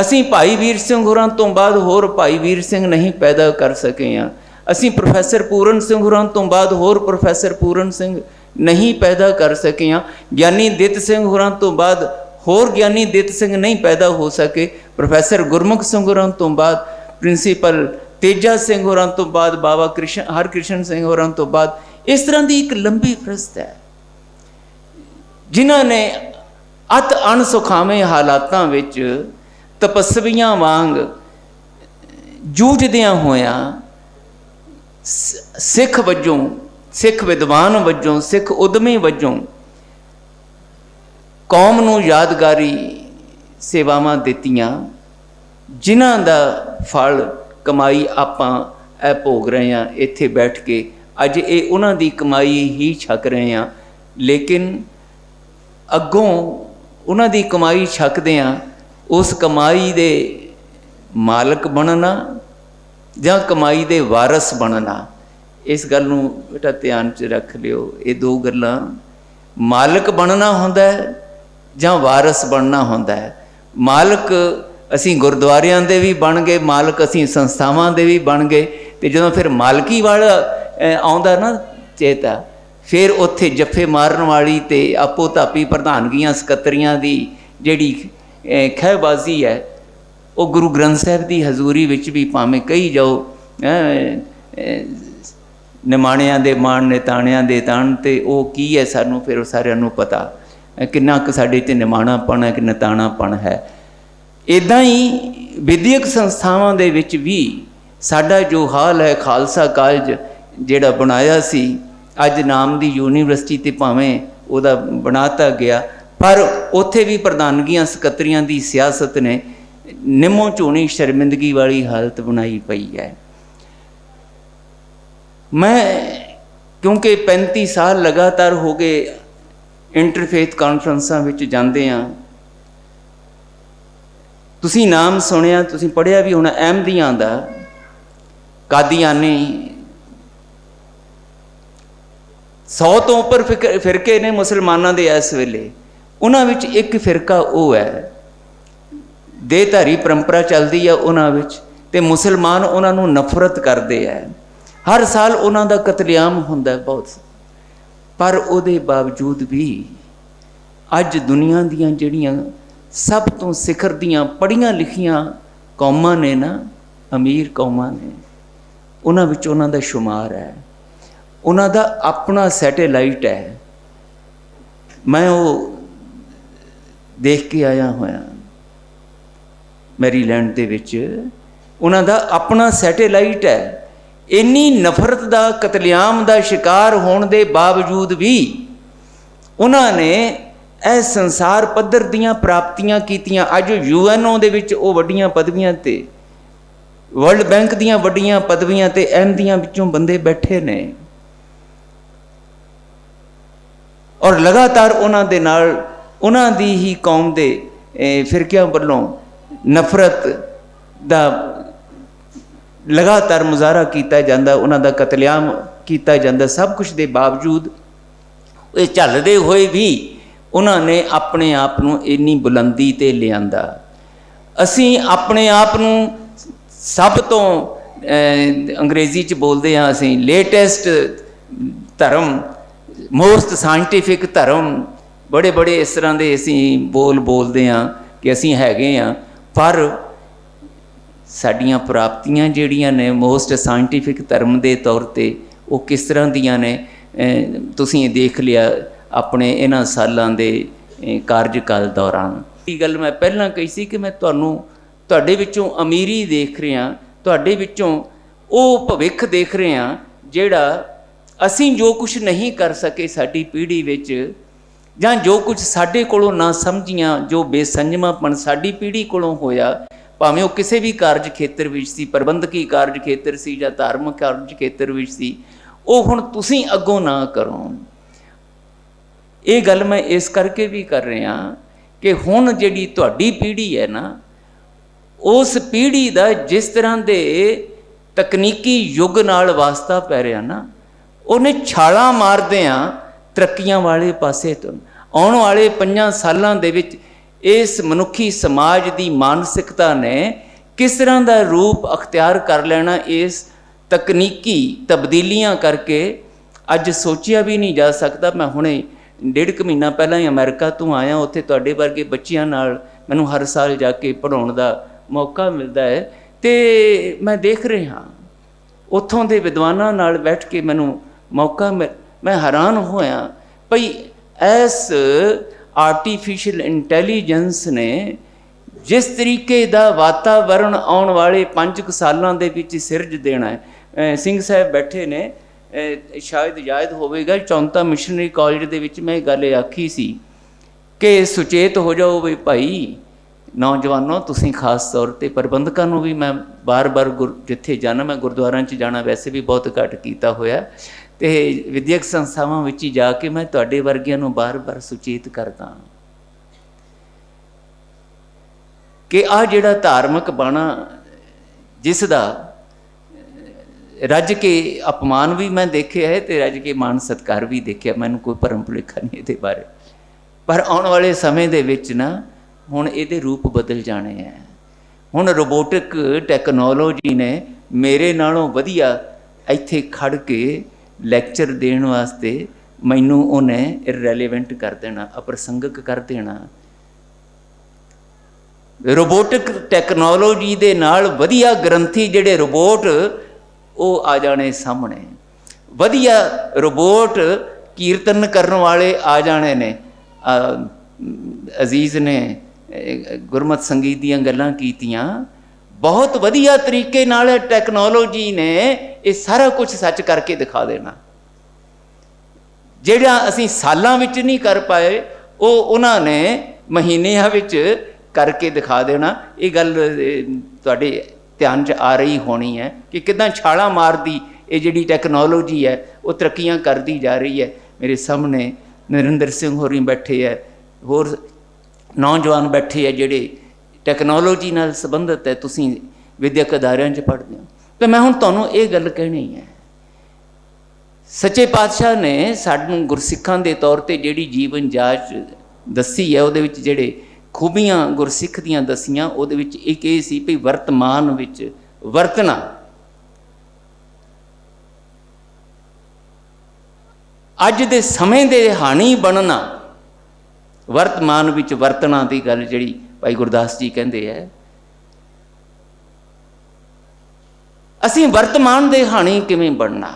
ਅਸੀਂ ਭਾਈ ਵੀਰ ਸਿੰਘ ਹੋਰਾਂ ਤੋਂ ਬਾਅਦ ਹੋਰ ਭਾਈ ਵੀਰ ਸਿੰਘ ਨਹੀਂ ਪੈਦਾ ਕਰ ਸਕੇ ਹਾਂ। ਅਸੀਂ ਪ੍ਰੋਫੈਸਰ ਪੂਰਨ ਸਿੰਘ ਹੋਰਾਂ ਤੋਂ ਬਾਅਦ ਹੋਰ ਪ੍ਰੋਫੈਸਰ ਪੂਰਨ ਸਿੰਘ ਨਹੀਂ ਪੈਦਾ ਕਰ ਸਕੇ ਗਿਆਨੀ ਦਿੱਤ ਸਿੰਘ ਹੋਰਾਂ ਤੋਂ ਬਾਅਦ ਹੋਰ ਗਿਆਨੀ ਦਿੱਤ ਸਿੰਘ ਨਹੀਂ ਪੈਦਾ ਹੋ ਸਕੇ। ਪ੍ਰੋਫੈਸਰ ਗੁਰਮੁਖ ਸਿੰਘ ਹੋਰਾਂ ਤੋਂ ਬਾਅਦ, ਪ੍ਰਿੰਸੀਪਲ ਤੇਜਾ ਸਿੰਘ ਹੋਰਾਂ ਤੋਂ ਬਾਅਦ, ਬਾਬਾ ਕ੍ਰਿਸ਼ਨ, ਹਰਕ੍ਰਿਸ਼ਨ ਸਿੰਘ ਹੋਰਾਂ ਤੋਂ ਬਾਅਦ, ਇਸ ਤਰ੍ਹਾਂ ਦੀ ਇੱਕ ਲੰਬੀ ਫਰਸਤ ਹੈ, ਜਿਨ੍ਹਾਂ ਨੇ ਅਤ ਅਣਸੁਖਾਵੇਂ ਹਾਲਾਤਾਂ ਵਿੱਚ ਤਪਸਵੀਆਂ ਵਾਂਗ ਜੂਝਦਿਆਂ ਹੋਇਆਂ ਸ- ਸਿੱਖ ਵਜੋਂ ਸਿੱਖ ਵਿਦਵਾਨ ਵਜੋਂ, ਸਿੱਖ ਉਦਮੀ ਵਜੋਂ ਕੌਮ ਨੂੰ ਯਾਦਗਾਰੀ ਸੇਵਾਵਾਂ ਦਿੱਤੀਆਂ, ਜਿਨ੍ਹਾਂ ਦਾ ਫਲ, ਕਮਾਈ ਆਪਾਂ ਇਹ ਭੋਗ ਰਹੇ ਹਾਂ, ਇੱਥੇ ਬੈਠ ਕੇ ਅੱਜ ਇਹ ਉਹਨਾਂ ਦੀ ਕਮਾਈ ਹੀ ਛਕ ਰਹੇ ਹਾਂ। ਲੇਕਿਨ ਅੱਗੋਂ ਉਹਨਾਂ ਦੀ ਕਮਾਈ ਛਕਦੇ ਆ ਉਸ ਕਮਾਈ ਦੇ ਮਾਲਕ ਬਣਨਾ ਜਾਂ ਕਮਾਈ ਦੇ ਵਾਰਸ ਬਣਨਾ। ਇਸ ਗੱਲ ਨੂੰ ਬੇਟਾ ਧਿਆਨ 'ਚ ਰੱਖ ਲਿਓ। ਇਹ ਦੋ ਗੱਲਾਂ ਮਾਲਕ ਬਣਨਾ ਹੁੰਦਾ ਹੈ ਜਾਂ ਵਾਰਿਸ ਬਣਨਾ ਹੁੰਦਾ ਹੈ। ਮਾਲਕ ਅਸੀਂ ਗੁਰਦੁਆਰਿਆਂ ਦੇ ਵੀ ਬਣ ਗਏ, ਮਾਲਕ ਅਸੀਂ ਸੰਸਥਾਵਾਂ ਦੇ ਵੀ ਬਣ ਗਏ ਤੇ ਜਦੋਂ ਫਿਰ ਮਾਲਕੀ ਵਾਲਾ ਆਉਂਦਾ ਨਾ ਚੇਤਾ, ਫਿਰ ਉੱਥੇ ਜੱਫੇ ਮਾਰਨ ਵਾਲੀ ਤੇ ਆਪੋ ਧਾਪੀ ਪ੍ਰਧਾਨਗੀਆਂ, ਸਕੱਤਰੀਆਂ ਦੀ ਜਿਹੜੀ ਖਹਿਬਾਜ਼ੀ ਹੈ, ਉਹ ਗੁਰੂ ਗ੍ਰੰਥ ਸਾਹਿਬ ਦੀ ਹਜ਼ੂਰੀ ਵਿੱਚ ਵੀ ਭਾਵੇਂ ਕਹੀ ਜਾਓ ਨਿਮਾਣਿਆਂ ਦੇ ਮਾਣ, ਨਿਤਾਣਿਆਂ ਦੇ ਤਾਣ ਤੇ ਉਹ ਕੀ ਹੈ ਸਾਨੂੰ ਫਿਰ ਉਹ ਸਾਰਿਆਂ ਨੂੰ ਪਤਾ। ਕਿੰਨਾ ਕੁ ਸਾਡੇ 'ਤੇ ਨਿਮਾਣਾਪਣ ਹੈ ਕਿ ਨਿਤਾਣਾਪਣ ਹੈ। ਇਦਾਂ ਹੀ ਵਿਦਿਅਕ ਸੰਸਥਾਵਾਂ ਦੇ ਵਿੱਚ ਵੀ ਸਾਡਾ ਜੋ ਹਾਲ ਹੈ, ਖਾਲਸਾ ਕਾਲਜ ਜਿਹੜਾ ਬਣਾਇਆ ਸੀ, ਅੱਜ ਨਾਮ ਦੀ ਯੂਨੀਵਰਸਿਟੀ ਤੇ ਭਾਵੇਂ ਉਹਦਾ ਬਣਾਤਾ ਗਿਆ, ਪਰ ਉੱਥੇ ਵੀ ਪ੍ਰਧਾਨਗੀਆਂ ਸਕੱਤਰੀਆਂ ਦੀ ਸਿਆਸਤ ਨੇ ਨਿੰਮੋ ਚੋਣੀ ਸ਼ਰਮਿੰਦਗੀ ਵਾਲੀ ਹਾਲਤ ਬਣਾਈ ਪਈ ਹੈ। ਮੈਂ ਕਿਉਂਕਿ 35 ਸਾਲ ਲਗਾਤਾਰ ਹੋ ਗਏ ਇੰਟਰਫੇਥ ਕਾਨਫਰੰਸਾਂ ਵਿੱਚ ਜਾਂਦੇ ਆ ਤੁਸੀਂ ਨਾਮ ਸੁਣਿਆ ਤੁਸੀਂ ਪੜ੍ਹਿਆ ਵੀ ਹੋਣਾ ਅਹਿਮਦੀਆਂ ਦਾ ਕਾਦੀਆਨੀ 100 ਤੋਂ ਉੱਪਰ ਫਿਕ- ਫਿਰਕੇ ਨੇ ਮੁਸਲਮਾਨਾਂ ਦੇ ਇਸ ਵੇਲੇ ਉਹਨਾਂ ਵਿੱਚ ਇੱਕ ਫਿਰਕਾ ਉਹ ਹੈ ਦੇਹਧਾਰੀ ਪਰੰਪਰਾ ਚੱਲਦੀ ਆ ਉਹਨਾਂ ਵਿੱਚ ਤੇ ਮੁਸਲਮਾਨ ਉਹਨਾਂ ਨੂੰ ਨਫ਼ਰਤ ਕਰਦੇ ਆ ਹਰ ਸਾਲ ਉਹਨਾਂ ਦਾ ਕਤਲੇਆਮ ਹੁੰਦਾ ਬਹੁਤ ਪਰ ਉਹਦੇ ਬਾਵਜੂਦ ਵੀ ਅੱਜ ਦੁਨੀਆ ਦੀਆਂ ਜਿਹੜੀਆਂ ਸਭ ਤੋਂ ਸਿਖਰ ਦੀਆਂ ਪੜੀਆਂ ਲਿਖੀਆਂ ਕੌਮਾਂ ਨੇ ਨਾ, ਅਮੀਰ ਕੌਮਾਂ ਨੇ, ਉਹਨਾਂ ਵਿੱਚ ਉਹਨਾਂ ਦਾ ਸ਼ੁਮਾਰ ਹੈ। ਉਹਨਾਂ ਦਾ ਆਪਣਾ ਸੈਟੇਲਾਈਟ ਹੈ। ਮੈਂ ਉਹ ਦੇਖ ਕੇ ਆਇਆ ਹੋਇਆ, ਮੈਰੀਲੈਂਡ ਦੇ ਵਿੱਚ। ਉਹਨਾਂ ਦਾ ਆਪਣਾ ਸੈਟੇਲਾਈਟ ਹੈ। ਇੰਨੀ ਨਫ਼ਰਤ ਦਾ, ਕਤਲੇਆਮ ਦਾ ਸ਼ਿਕਾਰ ਹੋਣ ਦੇ ਬਾਵਜੂਦ ਵੀ ਉਹਨਾਂ ਨੇ ਇਹ ਸੰਸਾਰ ਪੱਧਰ ਦੀਆਂ ਪ੍ਰਾਪਤੀਆਂ ਕੀਤੀਆਂ। ਅੱਜ ਯੂਐਨਓ ਦੇ ਵਿੱਚ ਉਹ ਵੱਡੀਆਂ ਪਦਵੀਆਂ ਤੇ, ਵਰਲਡ ਬੈਂਕ ਦੀਆਂ ਵੱਡੀਆਂ ਪਦਵੀਆਂ ਤੇ ਅਹਿਮਦੀਆਂ ਵਿੱਚੋਂ ਬੰਦੇ ਬੈਠੇ ਨੇ। ਔਰ ਲਗਾਤਾਰ ਉਹਨਾਂ ਦੇ ਨਾਲ, ਉਹਨਾਂ ਦੀ ਹੀ ਕੌਮ ਦੇ ਫਿਰਕਿਆਂ ਵੱਲੋਂ ਨਫ਼ਰਤ ਦਾ ਲਗਾਤਾਰ ਮੁਜ਼ਾਹਰਾ ਕੀਤਾ ਜਾਂਦਾ, ਉਹਨਾਂ ਦਾ ਕਤਲੇਆਮ ਕੀਤਾ ਜਾਂਦਾ, ਸਭ ਕੁਝ ਦੇ ਬਾਵਜੂਦ ਇਹ ਝੱਲਦੇ ਹੋਏ ਵੀ ਉਹਨਾਂ ਨੇ ਆਪਣੇ ਆਪ ਨੂੰ ਇੰਨੀ ਬੁਲੰਦੀ ਤੇ ਲਿਆਂਦਾ। ਅਸੀਂ ਆਪਣੇ ਆਪ ਨੂੰ ਸਭ ਤੋਂ ਅੰਗਰੇਜ਼ੀ ਚ ਬੋਲਦੇ ਹਾਂ ਅਸੀਂ ਲੇਟੈਸਟ ਧਰਮ ਮੋਸਟ ਸਾਇੰਟੀਫਿਕ ਧਰਮ ਬੜੇ ਬੜੇ ਇਸ ਤਰ੍ਹਾਂ ਦੇ ਅਸੀਂ ਬੋਲ ਬੋਲਦੇ ਹਾਂ ਕਿ ਅਸੀਂ ਹੈਗੇ ਹਾਂ, ਪਰ ਸਾਡੀਆਂ ਪ੍ਰਾਪਤੀਆਂ ਜਿਹੜੀਆਂ ਨੇ ਮੋਸਟ ਸਾਇੰਟੀਫਿਕ ਧਰਮ ਦੇ ਤੌਰ ਤੇ ਉਹ ਕਿਸ ਤਰ੍ਹਾਂ ਦੀਆਂ ਨੇ? ਅਹ, ਤੁਸੀਂ ਦੇਖ ਲਿਆ ਆਪਣੇ ਇਹਨਾਂ ਸਾਲਾਂ ਦੇ ਕਾਰਜਕਾਲ ਦੌਰਾਨ। ਇਹ ਗੱਲ ਮੈਂ ਪਹਿਲਾਂ ਕਹੀ ਸੀ ਕਿ ਮੈਂ ਤੁਹਾਨੂੰ ਤੁਹਾਡੇ ਵਿੱਚੋਂ ਅਮੀਰੀ ਦੇਖ ਰਿਹਾ ਤੁਹਾਡੇ ਵਿੱਚੋਂ ਉਹ ਭਵਿੱਖ ਦੇਖ ਰਿਹਾ ਜਿਹੜਾ ਅਸੀਂ ਜੋ ਕੁਝ ਨਹੀਂ ਕਰ ਸਕੇ ਸਾਡੀ ਪੀੜ੍ਹੀ ਵਿੱਚ ਜਾਂ ਜੋ ਕੁਝ ਸਾਡੇ ਕੋਲੋਂ ਨਾ ਸਮਝੀਆਂ ਜੋ ਬੇਸੰਜਮਾਪਣ ਸਾਡੀ ਪੀੜ੍ਹੀ ਕੋਲੋਂ ਹੋਇਆ ਭਾਵੇਂ ਉਹ ਕਿਸੇ ਵੀ ਕਾਰਜ ਖੇਤਰ ਵਿੱਚ ਸੀ, ਪ੍ਰਬੰਧਕੀ ਕਾਰਜ ਖੇਤਰ ਸੀ ਜਾਂ ਧਾਰਮਿਕ ਕਾਰਜ ਖੇਤਰ ਵਿੱਚ ਸੀ, ਉਹ ਹੁਣ ਤੁਸੀਂ ਅੱਗੋਂ ਨਾ ਕਰੋ। ਇਹ ਗੱਲ ਮੈਂ ਇਸ ਕਰਕੇ ਵੀ ਕਰ ਰਿਹਾ ਕਿ ਹੁਣ ਜਿਹੜੀ ਤੁਹਾਡੀ ਪੀੜ੍ਹੀ ਹੈ ਨਾ, ਉਸ ਪੀੜ੍ਹੀ ਦਾ ਜਿਸ ਤਰ੍ਹਾਂ ਦੇ ਤਕਨੀਕੀ ਯੁੱਗ ਨਾਲ ਵਾਸਤਾ ਪੈ ਰਿਹਾ ਨਾ, ਉਹਨੇ ਛਾਲਾਂ ਮਾਰਦੇ ਮਾਰਦਿਆਂ ਤਰੱਕੀਆਂ ਵਾਲੇ ਪਾਸੇ ਤੋਂ ਆਉਣ ਵਾਲੇ ਪੰਜਾਂ ਸਾਲਾਂ ਦੇ ਵਿੱਚ ਇਸ ਮਨੁੱਖੀ ਸਮਾਜ ਦੀ ਮਾਨਸਿਕਤਾ ਨੇ ਕਿਸ ਤਰ੍ਹਾਂ ਦਾ ਰੂਪ ਅਖਤਿਆਰ ਕਰ ਲੈਣਾ, ਇਸ ਤਕਨੀਕੀ ਤਬਦੀਲੀਆਂ ਕਰਕੇ ਅੱਜ ਸੋਚਿਆ ਵੀ ਨਹੀਂ ਜਾ ਸਕਦਾ। ਮੈਂ ਹੁਣੇ ਡੇਢ ਕੁ ਮਹੀਨਾ ਪਹਿਲਾਂ ਹੀ ਅਮਰੀਕਾ ਤੋਂ ਆਇਆ, ਉੱਥੇ ਤੁਹਾਡੇ ਵਰਗੇ ਬੱਚਿਆਂ ਨਾਲ ਮੈਨੂੰ ਹਰ ਸਾਲ ਜਾ ਕੇ ਪੜਾਉਣ ਦਾ ਮੌਕਾ ਮਿਲਦਾ ਹੈ ਤੇ ਮੈਂ ਦੇਖ ਰਿਹਾ ਉੱਥੋਂ ਦੇ ਵਿਦਵਾਨਾਂ ਨਾਲ ਬੈਠ ਕੇ ਮੈਨੂੰ ਮੌਕਾ ਮਿਲ ਮੈਂ ਹੈਰਾਨ ਹੋਇਆ ਭਈ ਐਸ ਆਰਟੀਫੀਸ਼ੀਅਲ ਇੰਟੈਲੀਜੈਂਸ ਨੇ ਜਿਸ ਤਰੀਕੇ ਦਾ ਵਾਤਾਵਰਣ ਆਉਣ ਵਾਲੇ 5 ਕੁ ਸਾਲਾਂ ਦੇ ਵਿੱਚ ਸਿਰਜ ਦੇਣਾ ਹੈ। ਸਿੰਘ ਸਾਹਿਬ ਬੈਠੇ ਨੇ। ਸ਼ਾਇਦ ਯਾਦ ਹੋਵੇਗਾ, ਚੌਂਤਾ ਮਿਸ਼ਨਰੀ ਕਾਲਜ ਦੇ ਵਿੱਚ ਮੈਂ ਇਹ ਗੱਲ ਆਖੀ ਸੀ ਕਿ ਸੁਚੇਤ ਹੋ ਜਾਓ ਵੀ ਭਾਈ, ਨੌਜਵਾਨੋ, ਤੁਸੀਂ ਖਾਸ ਤੌਰ ਤੇ ਪ੍ਰਬੰਧਕਾਂ ਨੂੰ ਵੀ ਮੈਂ ਬਾਰ-ਬਾਰ ਗੁਰ- ਜਿੱਥੇ ਜਾਣਾ ਮੈਂ ਗੁਰਦੁਆਰਿਆਂ 'ਚ ਜਾਣਾ ਵੈਸੇ ਵੀ ਬਹੁਤ ਘੱਟ ਕੀਤਾ ਹੋਇਆ। ਤੇ ਵਿਦਿਅਕ ਸੰਸਥਾਵਾਂ ਵਿੱਚ ਹੀ ਜਾ ਕੇ ਮੈਂ ਤੁਹਾਡੇ ਵਰਗਿਆਂ ਨੂੰ ਬਾਰ-ਬਾਰ ਸੁਚੇਤ ਕਰਦਾ ਹਾਂ ਕਿ ਆ ਜਿਹੜਾ ਧਾਰਮਿਕ ਬਾਣਾ, ਜਿਸ ਦਾ ਰੱਜ ਕੇ ਅਪਮਾਨ ਵੀ ਮੈਂ ਦੇਖਿਆ ਹੈ ਤੇ ਰੱਜ ਕੇ ਮਾਨ ਸਤਕਾਰ ਵੀ ਦੇਖਿਆ, ਮੈਨੂੰ ਕੋਈ ਭਰਮ ਭੁਲੇਖਾ ਨਹੀਂ ਇਹਦੇ ਬਾਰੇ। ਪਰ ਆਉਣ ਵਾਲੇ ਸਮੇਂ ਦੇ ਵਿੱਚ ਨਾ, ਹੁਣ ਇਹਦੇ ਰੂਪ ਬਦਲ ਜਾਣੇ ਆ। ਹੁਣ ਰੋਬੋਟਿਕ ਟੈਕਨੋਲੋਜੀ ਨੇ ਮੇਰੇ ਨਾਲੋਂ ਵਧੀਆ ਇੱਥੇ ਖੜ ਕੇ ਲੈਕਚਰ ਦੇਣ ਵਾਸਤੇ ਮੈਨੂੰ ਉਹਨੇ ਇਰੈਲੇਵੈਂਟ ਕਰ ਦੇਣਾ, ਅਪ੍ਰਸੰਗਕ ਕਰ ਦੇਣਾ। ਰੋਬੋਟਿਕ ਟੈਕਨੋਲੋਜੀ ਦੇ ਨਾਲ ਵਧੀਆ ਗ੍ਰੰਥੀ ਜਿਹੜੇ ਰੋਬੋਟ ਉਹ ਆ ਜਾਣੇ ਸਾਹਮਣੇ। ਵਧੀਆ ਰੋਬੋਟ ਕੀਰਤਨ ਕਰਨ ਵਾਲੇ ਆ ਜਾਣੇ ਨੇ। ਅਜ਼ੀਜ਼ ਨੇ ਗੁਰਮਤ ਸੰਗੀਤ ਦੀਆਂ ਗੱਲਾਂ ਕੀਤੀਆਂ। ਬਹੁਤ ਵਧੀਆ ਤਰੀਕੇ ਨਾਲ ਟੈਕਨੋਲੋਜੀ ਨੇ ਇਹ ਸਾਰਾ ਕੁਝ ਸੱਚ ਕਰਕੇ ਦਿਖਾ ਦੇਣਾ। ਜਿਹੜਾ ਅਸੀਂ ਸਾਲਾਂ ਵਿੱਚ ਨਹੀਂ ਕਰ ਪਾਏ, ਉਹ ਉਹਨਾਂ ਨੇ ਮਹੀਨਿਆਂ ਵਿੱਚ ਕਰਕੇ ਦਿਖਾ ਦੇਣਾ। ਇਹ ਗੱਲ ਤੁਹਾਡੇ ਧਿਆਨ 'ਚ ਆ ਰਹੀ ਹੋਣੀ ਹੈ ਕਿ ਕਿਦਾਂ ਛਾਲਾਂ ਮਾਰਦੀ ਇਹ ਜਿਹੜੀ ਟੈਕਨੋਲੋਜੀ ਹੈ, ਉਹ ਤਰੱਕੀਆਂ ਕਰਦੀ ਜਾ ਰਹੀ ਹੈ। ਮੇਰੇ ਸਾਹਮਣੇ ਨਰਿੰਦਰ ਸਿੰਘ ਹੋਰੀ ਬੈਠੇ ਹੈ, ਹੋਰ ਨੌਜਵਾਨ ਬੈਠੇ ਹੈ ਜਿਹੜੇ ਟੈਕਨੋਲੋਜੀ ਨਾਲ ਸੰਬੰਧਿਤ ਹੈ। ਤੁਸੀਂ ਵਿਦਿਅਕ ਅਦਾਰਿਆਂ 'ਚ ਪੜ੍ਹਦੇ ਹੋ। ਤੇ ਮੈਂ ਹੁਣ ਤੁਹਾਨੂੰ ਇਹ ਗੱਲ ਕਹਿਣੀ ਹੈ। ਸੱਚੇ ਪਾਤਸ਼ਾਹ ਨੇ ਸਾਨੂੰ ਗੁਰਸਿੱਖਾਂ ਦੇ ਤੌਰ ਤੇ ਜਿਹੜੀ ਜੀਵਨ ਜਾਚ ਦੱਸੀ ਹੈ, ਉਹਦੇ ਵਿੱਚ ਜਿਹੜੇ ਖੂਬੀਆਂ ਗੁਰਸਿੱਖ ਦੀਆਂ ਦਸੀਆਂ, ਉਹਦੇ ਵਿੱਚ ਇੱਕ ਇਹ ਸੀ ਵੀ ਵਰਤਮਾਨ ਵਿੱਚ ਵਰਤਣਾ। ਅੱਜ ਦੇ ਸਮੇਂ ਦੇ ਹਾਣੀ ਬਣਨਾ, ਵਰਤਮਾਨ ਵਿੱਚ ਵਰਤਣਾ ਦੀ ਗੱਲ ਜਿਹੜੀ ਭਾਈ ਗੁਰਦਾਸ ਜੀ ਕਹਿੰਦੇ ਹੈ ਅਸੀਂ ਵਰਤਮਾਨ ਦੇ ਹਾਣੀ ਕਿਵੇਂ ਬਣਨਾ?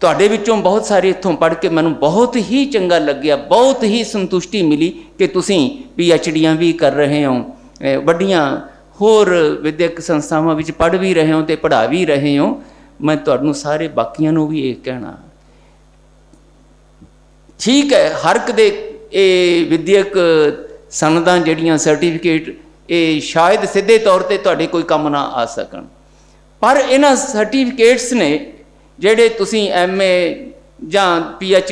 ਤੁਹਾਡੇ ਵਿੱਚੋਂ ਬਹੁਤ ਸਾਰੇ ਇੱਥੋਂ ਪੜ੍ਹ ਕੇ ਮੈਨੂੰ ਬਹੁਤ ਹੀ ਚੰਗਾ ਲੱਗਿਆ, ਬਹੁਤ ਹੀ ਸੰਤੁਸ਼ਟੀ ਮਿਲੀ ਕਿ ਤੁਸੀਂ ਪੀ ਐਚ ਡੀਆਂ ਵੀ ਕਰ ਰਹੇ ਹੋ ਵੱਡੀਆਂ ਹੋਰ ਵਿਦਿਅਕ ਸੰਸਥਾਵਾਂ ਵਿੱਚ ਪੜ੍ਹ ਵੀ ਰਹੇ ਹੋ ਤੇ ਪੜ੍ਹਾ ਵੀ ਰਹੇ ਹੋ। ਮੈਂ ਤੁਹਾਨੂੰ ਸਾਰੇ ਬਾਕੀਆਂ ਨੂੰ ਵੀ ਇਹ ਕਹਿਣਾ। ਠੀਕ ਹੈ, ਹਰ ਇੱਕ ਦੇ ਇਹ ਵਿਦਿਅਕ ਸਨਦਾਂ ਜਿਹੜੀਆਂ ਸਰਟੀਫਿਕੇਟ ਇਹ ਸ਼ਾਇਦ ਸਿੱਧੇ ਤੌਰ ਤੇ ਤੁਹਾਡੇ ਕੋਈ ਕੰਮ ਨਾ ਆ ਸਕਣ। ਪਰ ਇਹਨਾਂ ਸਰਟੀਫਿਕੇਟਸ ਨੇ ਜਿਹੜੇ ਤੁਸੀਂ ਐਮਏ ਜਾਂ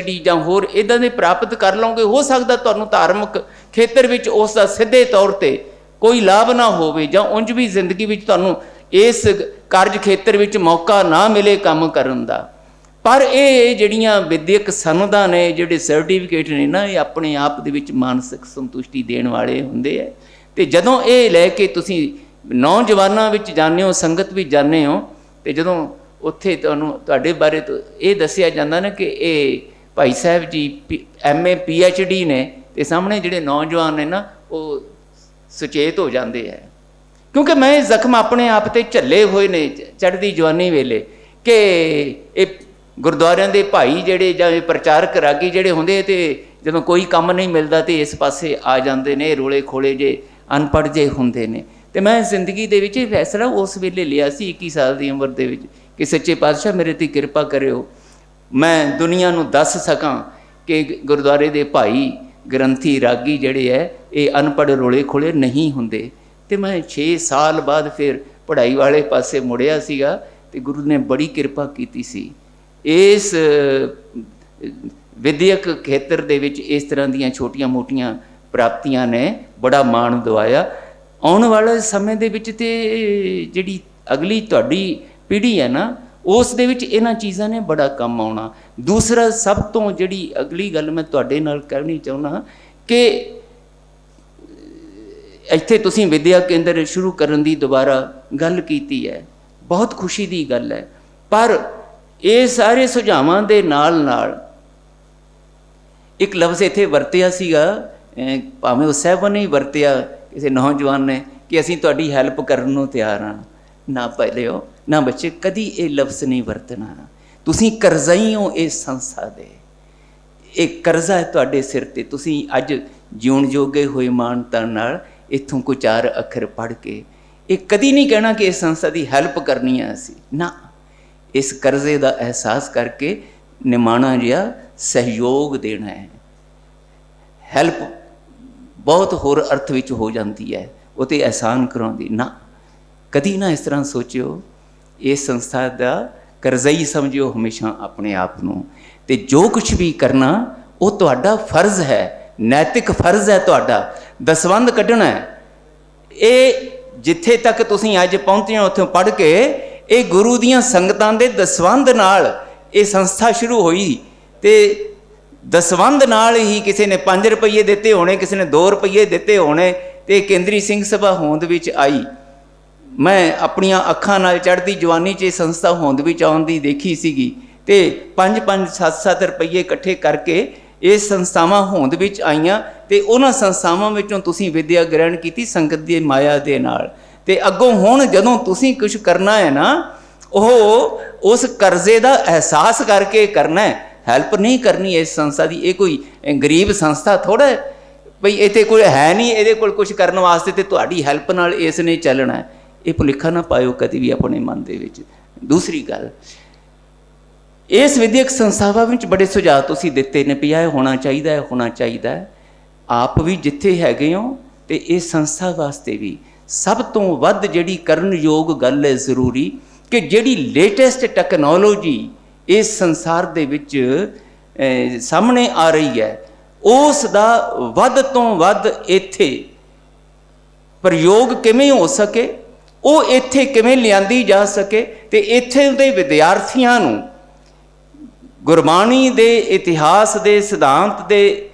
ਡੀ ਜਾਂ ਹੋਰ ਇਦਾਂ ਦੇ ਪ੍ਰਾਪਤ ਕਰ ਲਓਗੇ, ਹੋ ਸਕਦਾ ਤੁਹਾਨੂੰ ਧਾਰਮਿਕ ਖੇਤਰ ਵਿੱਚ ਉਸ ਦਾ ਸਿੱਧੇ ਤੌਰ ਤੇ ਕੋਈ ਲਾਭ ਨਾ ਹੋਵੇ ਜਾਂ ਉਂਝ ਵੀ ਜ਼ਿੰਦਗੀ ਵਿੱਚ ਤੁਹਾਨੂੰ ਇਸ ਕਾਰਜ ਖੇਤਰ ਵਿੱਚ ਮੌਕਾ ਨਾ ਮਿਲੇ ਕੰਮ ਕਰਨ ਦਾ। ਪਰ ਇਹ ਜਿਹੜੀਆਂ ਵਿਦਿਅਕ ਸਨਦਾਂ ਨੇ, ਜਿਹੜੇ ਸਰਟੀਫਿਕੇਟ ਨੇ ਨਾ, ਇਹ ਆਪਣੇ ਆਪ ਦੇ ਵਿੱਚ ਮਾਨਸਿਕ ਸੰਤੁਸ਼ਟੀ ਦੇਣ ਵਾਲੇ ਹੁੰਦੇ ਆ। ਤੇ ਜਦੋਂ ਇਹ ਲੈ ਕੇ ਤੁਸੀਂ ਨੌਜਵਾਨਾਂ ਵਿੱਚ ਜਾਂਦੇ ਹੋ, ਸੰਗਤ ਵੀ ਜਾਂਦੇ ਹੋ, ਤੇ ਜਦੋਂ ਉੱਥੇ ਤੁਹਾਨੂੰ ਤੁਹਾਡੇ ਬਾਰੇ ਇਹ ਦੱਸਿਆ ਜਾਂਦਾ ਨਾ ਕਿ ਇਹ ਭਾਈ ਸਾਹਿਬ ਜੀ ਐਮਏ ਡੀ ਨੇ ਤੇ ਸਾਹਮਣੇ ਜਿਹੜੇ ਨੌਜਵਾਨ ਨੇ ਨਾ, ਉਹ ਸੁਚੇਤ ਹੋ ਜਾਂਦੇ ਆ ਕਿਉਂਕਿ ਮੈਂ ਜ਼ਖਮ ਆਪਣੇ ਆਪ ਤੇ ਝੱਲੇ ਹੋਏ ਨੇ ਚੜ੍ਹਦੀ ਜਵਾਨੀ ਵੇਲੇ ਕਿ ਇਹ ਗੁਰਦੁਆਰਿਆਂ ਦੇ ਭਾਈ ਜਿਹੜੇ ਜਾਂ ਇਹ ਪ੍ਰਚਾਰਕ ਰਾਗੀ ਜਿਹੜੇ ਹੁੰਦੇ ਤੇ ਜਦੋਂ ਕੋਈ ਕੰਮ ਨਹੀਂ ਮਿਲਦਾ ਤੇ ਇਸ ਪਾਸੇ ਆ ਜਾਂਦੇ ਨੇ, ਰੋਲੇ ਖੋਲੇ ਜੇ, ਅਨਪੜ੍ਹ ਜੇ ਹੁੰਦੇ ਨੇ। ਤੇ ਮੈਂ ਜ਼ਿੰਦਗੀ ਦੇ ਵਿੱਚ ਇਹ ਫੈਸਲਾ ਉਸ ਵੇਲੇ ਲਿਆ ਸੀ 21 ਸਾਲ ਦੀ ਉਮਰ ਦੇ ਵਿੱਚ ਕਿ ਸੱਚੇ ਪਾਤਸ਼ਾਹ ਮੇਰੇ ਤੇ ਕਿਰਪਾ ਕਰਿਓ। ਮੈਂ ਦੁਨੀਆ ਨੂੰ ਦੱਸ ਸਕਾਂ ਕਿ ਗੁਰਦੁਆਰੇ ਦੇ ਭਾਈ ਗ੍ਰੰਥੀ ਰਾਗੀ ਜਿਹੜੇ ਐ ਇਹ ਅਨਪੜ੍ਹ ਰੋਲੇ ਖੋਲੇ ਨਹੀਂ ਹੁੰਦੇ। ਤੇ ਮੈਂ 6 ਸਾਲ ਬਾਅਦ ਫਿਰ ਪੜ੍ਹਾਈ ਵਾਲੇ ਪਾਸੇ ਮੁੜਿਆ ਸੀਗਾ ਤੇ ਗੁਰੂ ਨੇ ਬੜੀ ਕਿਰਪਾ ਕੀਤੀ ਸੀ। ਇਸ ਅ, ਵਿਦਿਅਕ ਖੇਤਰ ਦੇ ਵਿੱਚ ਇਸ ਤਰ੍ਹਾਂ ਦੀਆਂ ਛੋਟੀਆਂ-ਮੋਟੀਆਂ ਪ੍ਰਾਪਤੀਆਂ ਨੇ ਬੜਾ ਮਾਣ ਦਵਾਇਆ। ਆਉਣ ਵਾਲੇ ਸਮੇਂ ਦੇ ਵਿੱਚ ਤੇ ਜਿਹੜੀ ਅਗਲੀ ਤੁਹਾਡੀ ਪੀੜ੍ਹੀ ਹੈ ਨਾ, ਉਸ ਦੇ ਵਿੱਚ ਇਹਨਾਂ ਚੀਜ਼ਾਂ ਨੇ ਬੜਾ ਕੰਮ ਆਉਣਾ। ਦੂਸਰਾ, ਸਭ ਤੋਂ ਜਿਹੜੀ ਅਗਲੀ ਗੱਲ ਮੈਂ ਤੁਹਾਡੇ ਨਾਲ ਕਹਿਣੀ ਚਾਹੁੰਦਾ ਕਿ ਇੱਥੇ ਤੁਸੀਂ ਵਿਦਿਆ ਕੇਂਦਰ ਸ਼ੁਰੂ ਕਰਨ ਦੀ ਦੁਬਾਰਾ ਗੱਲ ਕੀਤੀ ਹੈ। ਬਹੁਤ ਖੁਸ਼ੀ ਦੀ ਗੱਲ ਹੈ। ਪਰ ਇਹ ਸਾਰੇ ਸੁਝਾਵਾਂ ਦੇ ਨਾਲ ਨਾਲ ਇੱਕ ਲਫ਼ਜ਼ ਇੱਥੇ ਵਰਤਿਆ ਸੀਗਾ ਭਾਵੇਂ ਉਹ ਸਹਿਬ ਨੇ ਹੀ ਵਰਤਿਆ ਕਿਸੇ ਨੌਜਵਾਨ ਨੇ ਕਿ ਅਸੀਂ ਤੁਹਾਡੀ ਹੈਲਪ ਕਰਨ ਨੂੰ ਤਿਆਰ ਹਾਂ। ਨਾ ਪਹਿਲਿਓ ਨਾ ਬੱਚੇ, ਕਦੀ ਇਹ ਲਫ਼ਜ਼ ਨਹੀਂ ਵਰਤਣਾ। ਤੁਸੀਂ ਕਰਜ਼ਾਈ ਹੋ ਇਸ ਸੰਸਥਾ ਦੇ। ਇਹ ਕਰਜ਼ਾ ਹੈ ਤੁਹਾਡੇ ਸਿਰ ਤੇ। ਤੁਸੀਂ ਅੱਜ ਜਿਉਣ ਜੋਗੇ ਹੋਏ ਮਾਨਤਾ ਨਾਲ ਇੱਥੋਂ ਕੋ ਚਾਰ ਅੱਖਰ ਪੜ੍ਹ ਕੇ, ਇਹ ਕਦੀ ਨਹੀਂ ਕਹਿਣਾ ਕਿ ਇਸ ਸੰਸਥਾ ਦੀ ਹੈਲਪ ਕਰਨੀ ਹੈ ਅਸੀਂ। ਨਾ, ਇਸ ਕਰਜ਼ੇ ਦਾ ਅਹਿਸਾਸ ਕਰਕੇ ਨਿਮਾਣਾ ਜਿਹਾ ਸਹਿਯੋਗ ਦੇਣਾ ਹੈ। ਹੈਲਪ ਬਹੁਤ ਹੋਰ ਅਰਥ ਵਿੱਚ ਹੋ ਜਾਂਦੀ ਹੈ, ਉਹ ਤੇ ਅਹਿਸਾਨ ਕਰਾਉਂਦੀ। ਨਾ, ਕਦੀ ਨਾ ਇਸ ਤਰ੍ਹਾਂ ਸੋਚਿਓ, ਇਹ ਸੰਸਥਾ ਦਾ ਕਰਜ਼ਈ ਸਮਝਿਓ ਹਮੇਸ਼ਾ ਆਪਣੇ ਆਪ ਨੂੰ। ਤੇ ਜੋ ਕੁਝ ਵੀ ਕਰਨਾ, ਉਹ ਤੁਹਾਡਾ ਫਰਜ਼ ਹੈ, ਨੈਤਿਕ ਫਰਜ਼ ਹੈ ਤੁਹਾਡਾ। ਦਸਵੰਦ ਕੱਢਣਾ ਹੈ। ਇਹ ਜਿੱਥੇ ਤੱਕ ਤੁਸੀਂ ਅੱਜ ਪਹੁੰਚੇ ਹੋ, ਉੱਥੋਂ ਪੜ੍ਹ ਕੇ, ਇਹ ਗੁਰੂ ਦੀਆਂ ਸੰਗਤਾਂ ਦੇ ਦਸਵੰਧ ਨਾਲ ਇਹ ਸੰਸਥਾ ਸ਼ੁਰੂ ਹੋਈ। ਤੇ ਦਸਵੰਧ ਨਾਲ ਹੀ ਕਿਸੇ ਨੇ 5 ਰੁਪਏ ਦਿੱਤੇ ਹੋਣੇ, ਕਿਸੇ ਨੇ 2 ਰੁਪਏ ਦਿੱਤੇ ਹੋਣੇ ਤੇ ਕੇਂਦਰੀ ਸਿੰਘ ਸਭਾ ਹੋਂਦ ਵਿੱਚ ਆਈ। ਮੈਂ ਆਪਣੀਆਂ ਅੱਖਾਂ ਨਾਲ ਚੜ੍ਹਦੀ ਜਵਾਨੀ 'ਚ ਇਹ ਸੰਸਥਾ ਹੋਂਦ ਵਿੱਚ ਆਉਣ ਦੀ ਦੇਖੀ ਸੀਗੀ ਤੇ 5-5 7-7 ਰੁਪਏ ਇਕੱਠੇ ਕਰਕੇ ਇਹ ਸੰਸਥਾਵਾਂ ਹੋਂਦ ਵਿੱਚ ਆਈਆਂ ਤੇ ਉਹਨਾਂ ਸੰਸਥਾਵਾਂ ਵਿੱਚੋਂ ਤੁਸੀਂ ਵਿਦਿਆ ਗ੍ਰਹਿਣ ਕੀਤੀ ਸੰਗਤ ਦੀ ਮਾਇਆ ਦੇ ਨਾਲ। ਤੇ ਅੱਗੋਂ ਹੁਣ ਜਦੋਂ ਤੁਸੀਂ ਕੁਝ ਕਰਨਾ ਹੈ ਨਾ, ਉਹ ਉਸ ਕਰਜ਼ੇ ਦਾ ਅਹਿਸਾਸ ਕਰਕੇ ਕਰਨਾ ਹੈ। ਹੈਲਪ ਨਹੀਂ ਕਰਨੀ ਇਸ ਸੰਸਥਾ ਦੀ, ਇਹ ਕੋਈ ਗਰੀਬ ਸੰਸਥਾ ਥੋੜਾ ਹੈ? ਭਈ ਇੱਥੇ ਕੋਈ ਹੈ ਨਹੀਂ, ਇਹਦੇ ਕੋਲ ਕੁਝ ਕਰਨ ਵਾਸਤੇ ਤੇ ਤੁਹਾਡੀ ਹੈਲਪ ਨਾਲ ਇਸ ਨੇ ਚੱਲਣਾ ਹੈ। ਇਹ ਭੁਲੇਖਾ ਨਾ ਪਾਇਓ ਕਦੀ ਵੀ ਆਪਣੇ ਮਨ ਦੇ ਵਿੱਚ। ਦੂਸਰੀ ਗੱਲ, ਇਸ ਵਿਦਿਅਕ ਸੰਸਥਾਵਾਂ ਵਿੱਚ ਬੜੇ ਸੁਝਾਅ ਤੁਸੀਂ ਦਿੱਤੇ ਨੇ ਵੀ ਇਹ ਹੋਣਾ ਚਾਹੀਦਾ ਹੈ ਹੋਣਾ ਚਾਹੀਦਾ ਹੈ। ਆਪ ਵੀ ਜਿੱਥੇ ਹੈਗੇ ਹੋ ਤੇ ਇਹ ਸੰਸਥਾ ਵਾਸਤੇ ਵੀ ਸਭ ਤੋਂ ਵੱਧ ਜਿਹੜੀ ਕਰਨ ਯੋਗ ਗੱਲ ਹੈ ਜ਼ਰੂਰੀ ਕਿ ਜਿਹੜੀ ਲੇਟੈਸਟ ਟੈਕਨੋਲੋਜੀ ਇਸ ਸੰਸਾਰ ਦੇ ਵਿੱਚ ਸਾਹਮਣੇ ਆ ਰਹੀ ਹੈ। ਉਸ ਦਾ ਵੱਧ ਤੋਂ ਵੱਧ ਇੱਥੇ ਪ੍ਰਯੋਗ ਕਿਵੇਂ ਹੋ ਸਕੇ? ਉਹ ਇੱਥੇ ਕਿਵੇਂ ਲਿਆਂਦੀ ਜਾ ਸਕੇ? ਤੇ ਇੱਥੇ ਦੇ ਵਿਦਿਆਰਥੀਆਂ ਨੂੰ ਗੁਰਬਾਣੀ ਦੇ ਇਤਿਹਾਸ ਦੇ ਸਿਧਾਂਤ ਦੇ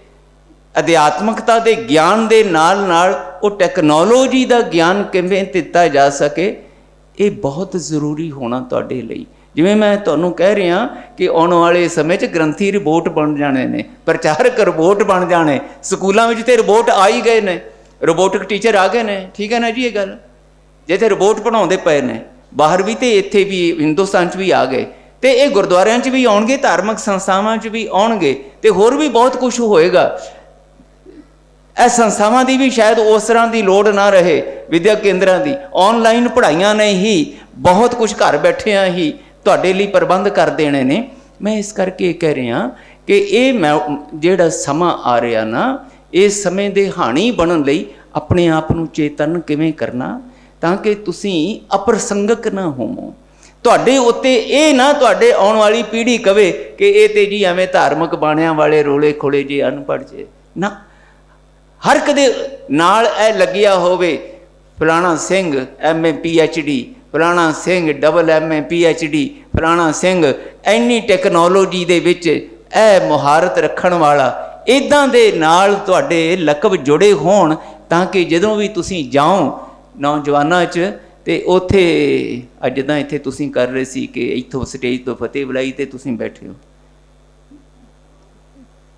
ਅਧਿਆਤਮਕਤਾ ਦੇ ਗਿਆਨ ਦੇ ਨਾਲ ਨਾਲ ਉਹ ਟੈਕਨੋਲੋਜੀ ਦਾ ਗਿਆਨ ਕਿਵੇਂ ਦਿੱਤਾ ਜਾ ਸਕੇ? ਇਹ ਬਹੁਤ ਜ਼ਰੂਰੀ ਹੋਣਾ ਤੁਹਾਡੇ ਲਈ। ਜਿਵੇਂ ਮੈਂ ਤੁਹਾਨੂੰ ਕਹਿ ਰਿਹਾ ਕਿ ਆਉਣ ਵਾਲੇ ਸਮੇਂ 'ਚ ਗ੍ਰੰਥੀ ਰਿਬੋਟ ਬਣ ਜਾਣੇ ਨੇ, ਪ੍ਰਚਾਰਕ ਰਿਬੋਟ ਬਣ ਜਾਣੇ, ਸਕੂਲਾਂ ਵਿੱਚ ਤੇ ਰਿਬੋਟ ਆ ਹੀ ਗਏ ਨੇ ਰੋਬੋਟਿਕ ਟੀਚਰ ਆ ਗਏ ਨੇ, ਠੀਕ ਹੈ ਨਾ ਜੀ ਇਹ ਗੱਲ? ਜੇ ਤੇ ਰਿਪੋਰਟ ਪੜਾਉਂਦੇ ਪਏ ਨੇ, ਬਾਹਰ ਵੀ ਤੇ ਇੱਥੇ ਵੀ, ਹਿੰਦੁਸਤਾਨ 'ਚ ਵੀ ਆ ਗਏ, ਤੇ ਇਹ ਗੁਰਦੁਆਰਿਆਂ 'ਚ ਵੀ ਆਉਣਗੇ, ਧਾਰਮਿਕ ਸੰਸਥਾਵਾਂ 'ਚ ਵੀ ਆਉਣਗੇ, ਤੇ ਹੋਰ ਵੀ ਬਹੁਤ ਕੁਝ ਹੋਏਗਾ। ਇਹ ਸੰਸਥਾਵਾਂ ਦੀ ਵੀ ਸ਼ਾਇਦ ਉਸ ਤਰ੍ਹਾਂ ਦੀ ਲੋੜ ਨਾ ਰਹੇ ਵਿਦਿਅਕ ਕੇਂਦਰਾਂ ਦੀ। ਆਨਲਾਈਨ ਪੜ੍ਹਾਈਆਂ ਨੇ ਹੀ, ਬਹੁਤ ਕੁਝ ਘਰ ਬੈਠਿਆਂ ਹੀ ਤੁਹਾਡੇ ਲਈ ਪ੍ਰਬੰਧ ਕਰ ਦੇਣੇ ਨੇ। ਮੈਂ ਇਸ ਕਰਕੇ ਕਹਿ ਰਿਹਾ ਕਿ ਇਹ ਮੈਂ ਜਿਹੜਾ ਸਮਾਂ ਆ ਰਿਹਾ ਨਾ ਇਸ ਸਮੇਂ ਦੇ ਹਾਣੀ ਬਣਨ ਲਈ ਆਪਣੇ ਆਪ ਨੂੰ ਚੇਤਨ ਕਿਵੇਂ ਕਰਨਾ, ਤਾਂ ਕਿ ਤੁਸੀਂ ਅਪਰਸੰਗਕ ਨਾ ਹੋਵੋ। ਤੁਹਾਡੇ ਉੱਤੇ ਇਹ ਨਾ ਤੁਹਾਡੇ ਆਉਣ ਵਾਲੀ ਪੀੜ੍ਹੀ ਕਵੇ ਕਿ ਇਹ ਤੇ ਜੀ ਐਵੇਂ ਧਾਰਮਿਕ ਬਾਣਿਆਂ ਵਾਲੇ ਰੋਲੇ ਖੋਲੇ ਜੇ, ਅਨਪੜ੍ਹ ਜੇ। ਨਾ। ਹਰ ਕਦੇ ਨਾਲ ਇਹ ਲੱਗਿਆ ਹੋਵੇ, ਫਲਾਣਾ ਸਿੰਘ ਐਮਏ ਪੀਐਚਡੀ ਫਲਾਣਾ ਸਿੰਘ ਡਬਲ ਐਮਏ ਡੀ ਫਲਾਣਾ ਸਿੰਘ ਐਨੀ ਟੈਕਨੋਲੋਜੀ ਦੇ ਵਿੱਚ ਇਹ ਮੁਹਾਰਤ ਰੱਖਣ ਵਾਲਾ ਇਦਾਂ ਦੇ ਨਾਲ ਤੁਹਾਡੇ ਲਕਬ ਜੁੜੇ ਹੋਣ ਤਾਂ ਕਿ ਜਦੋਂ ਵੀ ਤੁਸੀਂ ਜਾਓ ਨੌਜਵਾਨਾਂ 'ਚ ਤੇ ਉਥੇ, ਅੱਜ ਜਿੱਦਾਂ ਇੱਥੇ ਤੁਸੀਂ ਕਰ ਰਹੇ ਸੀ ਕਿ ਇੱਥੋਂ ਸਟੇਜ ਤੋਂ ਫਤਿਹ ਬੁਲਾਈ ਤੇ ਤੁਸੀਂ ਬੈਠੇ ਹੋ।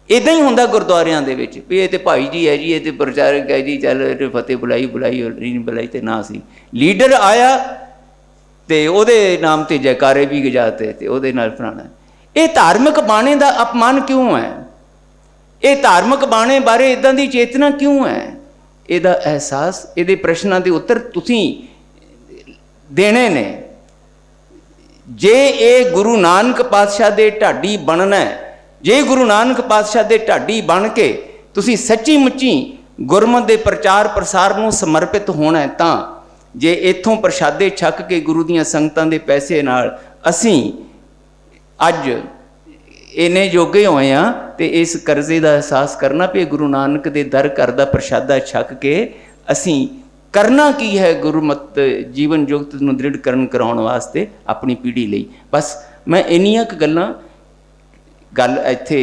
ਇਦਾਂ ਹੀ ਹੁੰਦਾ ਗੁਰਦੁਆਰਿਆਂ ਦੇ ਵਿੱਚ ਵੀ ਇਹ ਤੇ ਭਾਈ ਜੀ ਹੈ ਜੀ, ਇਹ ਤੇ ਪ੍ਰਚਾਰਕ ਹੈ ਜੀ, ਚੱਲ ਫਤਿਹ ਬੁਲਾਈ ਬੁਲਾਈ ਨਹੀਂ ਬੁਲਾਈ ਤੇ ਨਾ ਸੀ। ਲੀਡਰ ਆਇਆ ਤੇ ਉਹਦੇ ਨਾਮ ਤੇ ਜੈਕਾਰੇ ਵੀ ਗਜਾਤੇ ਤੇ ਉਹਦੇ ਨਾਲ ਫਲਾਣਾ। ਇਹ ਧਾਰਮਿਕ ਬਾਣੇ ਦਾ ਅਪਮਾਨ ਕਿਉਂ ਹੈ? ਇਹ ਧਾਰਮਿਕ ਬਾਣੇ ਬਾਰੇ ਇਦਾਂ ਦੀ ਚੇਤਨਾ ਕਿਉਂ ਹੈ? ਇਹਦਾ ਅਹਿਸਾਸ, ਇਹਦੇ ਪ੍ਰਸ਼ਨਾਂ ਦੇ ਉੱਤਰ ਤੁਸੀਂ ਦੇਣੇ ਨੇ। ਜੇ ਇਹ ਗੁਰੂ ਨਾਨਕ ਪਾਤਸ਼ਾਹ ਦੇ ਢਾਡੀ ਬਣਨਾ ਹੈ, ਜੇ ਗੁਰੂ ਨਾਨਕ ਪਾਤਸ਼ਾਹ ਦੇ ਢਾਡੀ ਬਣ ਕੇ ਤੁਸੀਂ ਸੱਚੀ ਮੁੱਚੀ ਗੁਰਮਤਿ ਦੇ ਪ੍ਰਚਾਰ ਪ੍ਰਸਾਰ ਨੂੰ ਸਮਰਪਿਤ ਹੋਣਾ ਤਾਂ ਜੇ ਇੱਥੋਂ ਪ੍ਰਸ਼ਾਦੇ ਛੱਕ ਕੇ ਗੁਰੂ ਦੀਆਂ ਸੰਗਤਾਂ ਦੇ ਪੈਸੇ ਨਾਲ ਅਸੀਂ ਅੱਜ ਇਹਨੇ ਜੋਗੇ ਹੋਏ ਆ ਤੇ ਇਸ ਕਰਜ਼ੇ ਦਾ ਅਹਿਸਾਸ ਕਰਨਾ ਪਏ ਗੁਰੂ ਨਾਨਕ ਦੇ ਦਰ ਘਰ ਦਾ ਪ੍ਰਸ਼ਾਦਾ ਛੱਕ ਕੇ ਅਸੀਂ ਕਰਨਾ ਕੀ ਹੈ ਗੁਰਮਤ ਜੀਵਨ ਜੁਗਤ ਨੂੰ ਦ੍ਰਿੜ ਕਰਨ ਕਰਾਉਣ ਵਾਸਤੇ ਆਪਣੀ ਪੀੜ੍ਹੀ ਲਈ। ਬਸ ਮੈਂ ਇੰਨੀਆਂ ਕੁ ਗੱਲਾਂ ਗੱਲ ਇੱਥੇ